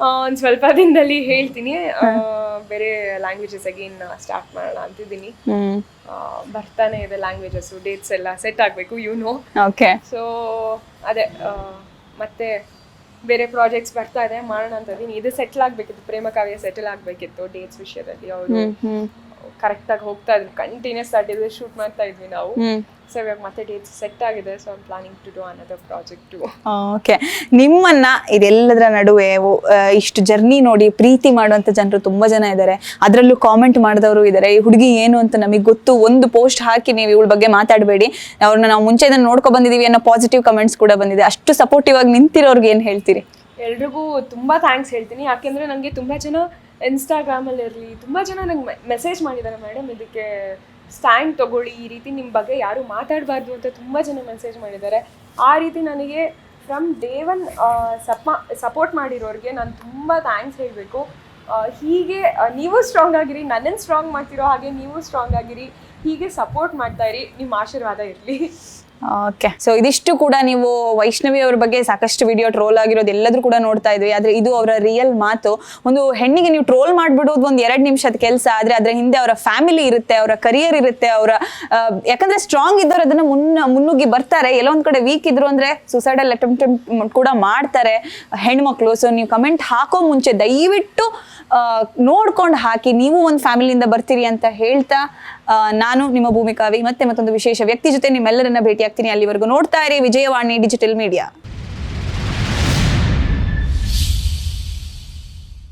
Speaker 1: ಒಂದು ಸ್ವಲ್ಪ ದಿನದಲ್ಲಿ ಹೇಳ್ತೀನಿ. ಬೇರೆ ಲ್ಯಾಂಗ್ವೇಜಸ್ ಅಗೇನ್ ಸ್ಟಾರ್ಟ್ ಮಾಡೋಣ ಅಂತಿದ್ದೀನಿ. ಬರ್ತಾನೆ ಇದೆ ಲ್ಯಾಂಗ್ವೇಜಸ್ಸು ಡೇಟ್ಸ್ ಎಲ್ಲ ಸೆಟ್ ಆಗಬೇಕು ಯು ನೋ
Speaker 2: ಓಕೆ
Speaker 1: ಸೊ ಅದೇ ಮತ್ತೆ ಬೇರೆ ಪ್ರಾಜೆಕ್ಟ್ಸ್ ಬರ್ತಾ ಇದೆ ಮಾಡೋಣ ಅಂತ. ಇದೀನಿ ಇದು ಸೆಟ್ಲ್ ಆಗ್ಬೇಕಿತ್ತು ಪ್ರೇಮ ಕಾವ್ಯ ಸೆಟಲ್ ಆಗ್ಬೇಕಿತ್ತು ಡೇಟ್ಸ್ ವಿಷಯದಲ್ಲಿ. ಅವರು ಕರೆಕ್ಟಾಗಿ ಹೋಗ್ತಾ ಇದ್ವಿ. ಕಂಟಿನ್ಯೂಸ್ ಆಗಿ ಶೂಟ್ ಮಾಡ್ತಾ ಇದ್ವಿ ನಾವು. ಸೊ ಇವಾಗ ಮತ್ತೆ ಡೇಟ್ಸ್ ಸೆಟ್ ಆಗಿದೆ. So I'm planning to do another project
Speaker 2: okay ನಿಮ್ಮನ್ನ ಇದೆಲ್ಲದರ ನಡುವೆ ಇಷ್ಟು ಜರ್ನಿ ನೋಡಿ ಪ್ರೀತಿ ಮಾಡುವಂತ ಜನರು ತುಂಬಾ ಜನ ಇದ್ದಾರೆ. ಅದರಲ್ಲೂ ಕಾಮೆಂಟ್ ಮಾಡಿದವರು ಇದ್ದಾರೆ. ಈ ಹುಡುಗಿ ಏನು ಅಂತ ನಮಗೆ ಗೊತ್ತು. ಒಂದು ಪೋಸ್ಟ್ ಹಾಕಿ ನೀವು ಇವಳ ಬಗ್ಗೆ ಮಾತಾಡಬೇಡಿ. ಅವ್ರನ್ನ ನಾವು ಮುಂಚೆ ಇದನ್ನ ನೋಡ್ಕೊ ಬಂದಿದೀವಿ ಅನ್ನೋ ಪಾಸಿಟಿವ್ ಕಮೆಂಟ್ಸ್ ಕೂಡ ಬಂದಿದೆ. ಅಷ್ಟು ಸಪೋರ್ಟಿವ್ ಆಗಿ ನಿಂತಿರೋರ್ಗೆ ಏನು ಹೇಳ್ತೀರಿ?
Speaker 1: ಎಲ್ರಿಗೂ ತುಂಬಾ ಥ್ಯಾಂಕ್ಸ್ ಹೇಳ್ತೀನಿ. ಯಾಕೆಂದ್ರೆ ನನಗೆ ತುಂಬಾ ಜನ ಇನ್ಸ್ಟಾಗ್ರಾಮಲ್ಲಿ ಇರಲಿ ತುಂಬ ಜನ ನಂಗೆ ಮೆಸೇಜ್ ಮಾಡಿದ್ದಾರೆ ಮೇಡಮ್ ಇದಕ್ಕೆ ಸ್ಟ್ಯಾಂಡ್ ತಗೊಳ್ಳಿ, ಈ ರೀತಿ ನಿಮ್ಮ ಬಗ್ಗೆ ಯಾರು ಮಾತಾಡಬಾರ್ದು ಅಂತ ತುಂಬ ಜನ ಮೆಸೇಜ್ ಮಾಡಿದ್ದಾರೆ. ಆ ರೀತಿ ನನಗೆ ಫ್ರಮ್ ಡೇ ಒನ್ ಸಪ ಸಪೋರ್ಟ್ ಮಾಡಿರೋರಿಗೆ ನಾನು ತುಂಬ ಥ್ಯಾಂಕ್ಸ್ ಹೇಳಬೇಕು. ಹೀಗೆ ನೀವು ಸ್ಟ್ರಾಂಗ್ ಆಗಿರಿ ನನ್ನನ್ನು ಸ್ಟ್ರಾಂಗ್ ಮಾಡ್ತಿರೋ ಹಾಗೆ ನೀವು ಸ್ಟ್ರಾಂಗ್ ಆಗಿರಿ, ಹೀಗೆ ಸಪೋರ್ಟ್ ಮಾಡ್ತಾ ಇರಿ ನಿಮ್ಮ ಆಶೀರ್ವಾದ ಇರಲಿ.
Speaker 2: ಓಕೆ ಸೊ ಇದಿಷ್ಟು ಕೂಡ ನೀವು ವೈಷ್ಣವಿ ಅವ್ರ ಬಗ್ಗೆ ಸಾಕಷ್ಟು ವಿಡಿಯೋ ಟ್ರೋಲ್ ಆಗಿರೋದು ಎಲ್ಲದ್ರೂ ಕೂಡ ನೋಡ್ತಾ ಇದ್ವಿ. ಆದ್ರೆ ಇದು ಅವರ ರಿಯಲ್ ಮಾತು. ಒಂದು ಹೆಣ್ಣಿಗೆ ನೀವು ಟ್ರೋಲ್ ಮಾಡ್ಬಿಡೋದು ಒಂದು ಎರಡು ನಿಮಿಷದ ಕೆಲಸ ಆದ್ರೆ ಅದ್ರ ಹಿಂದೆ ಅವರ ಫ್ಯಾಮಿಲಿ ಇರುತ್ತೆ, ಅವರ ಕರಿಯರ್ ಇರುತ್ತೆ, ಅವರ ಯಾಕಂದ್ರೆ ಸ್ಟ್ರಾಂಗ್ ಇದ್ದವ್ರು ಅದನ್ನ ಮುನ್ನ ಮುನ್ನುಗ್ಗಿ ಬರ್ತಾರೆ. ಎಲ್ಲೋ ಒಂದ್ ಕಡೆ ವೀಕ್ ಇದ್ರು ಅಂದ್ರೆ ಸುಸೈಡಲ್ ಅಟೆಂಪ್ಟ್ ಕೂಡ ಮಾಡ್ತಾರೆ ಹೆಣ್ಮಕ್ಳು. ಸೊ ನೀವು ಕಮೆಂಟ್ ಹಾಕೋ ಮುಂಚೆ ದಯವಿಟ್ಟು ನೋಡ್ಕೊಂಡು ಹಾಕಿ. ನೀವು ಒಂದು ಫ್ಯಾಮಿಲಿಯಿಂದ ಬರ್ತೀರಿ ಅಂತ ಹೇಳ್ತಾ ನಾನು ನಿಮ್ಮ ಭೂಮಿಕಾವಿ, ಮತ್ತೆ ಮತ್ತೊಂದು ವಿಶೇಷ ವ್ಯಕ್ತಿ ಜೊತೆ ನಿಮ್ಮೆಲ್ಲರನ್ನ ಭೇಟಿಯಾಗ್ತೀನಿ. ಅಲ್ಲಿವರೆಗೂ ನೋಡ್ತಾ ಇರಿ ವಿಜಯವಾಣಿ ಡಿಜಿಟಲ್ ಮೀಡಿಯಾ.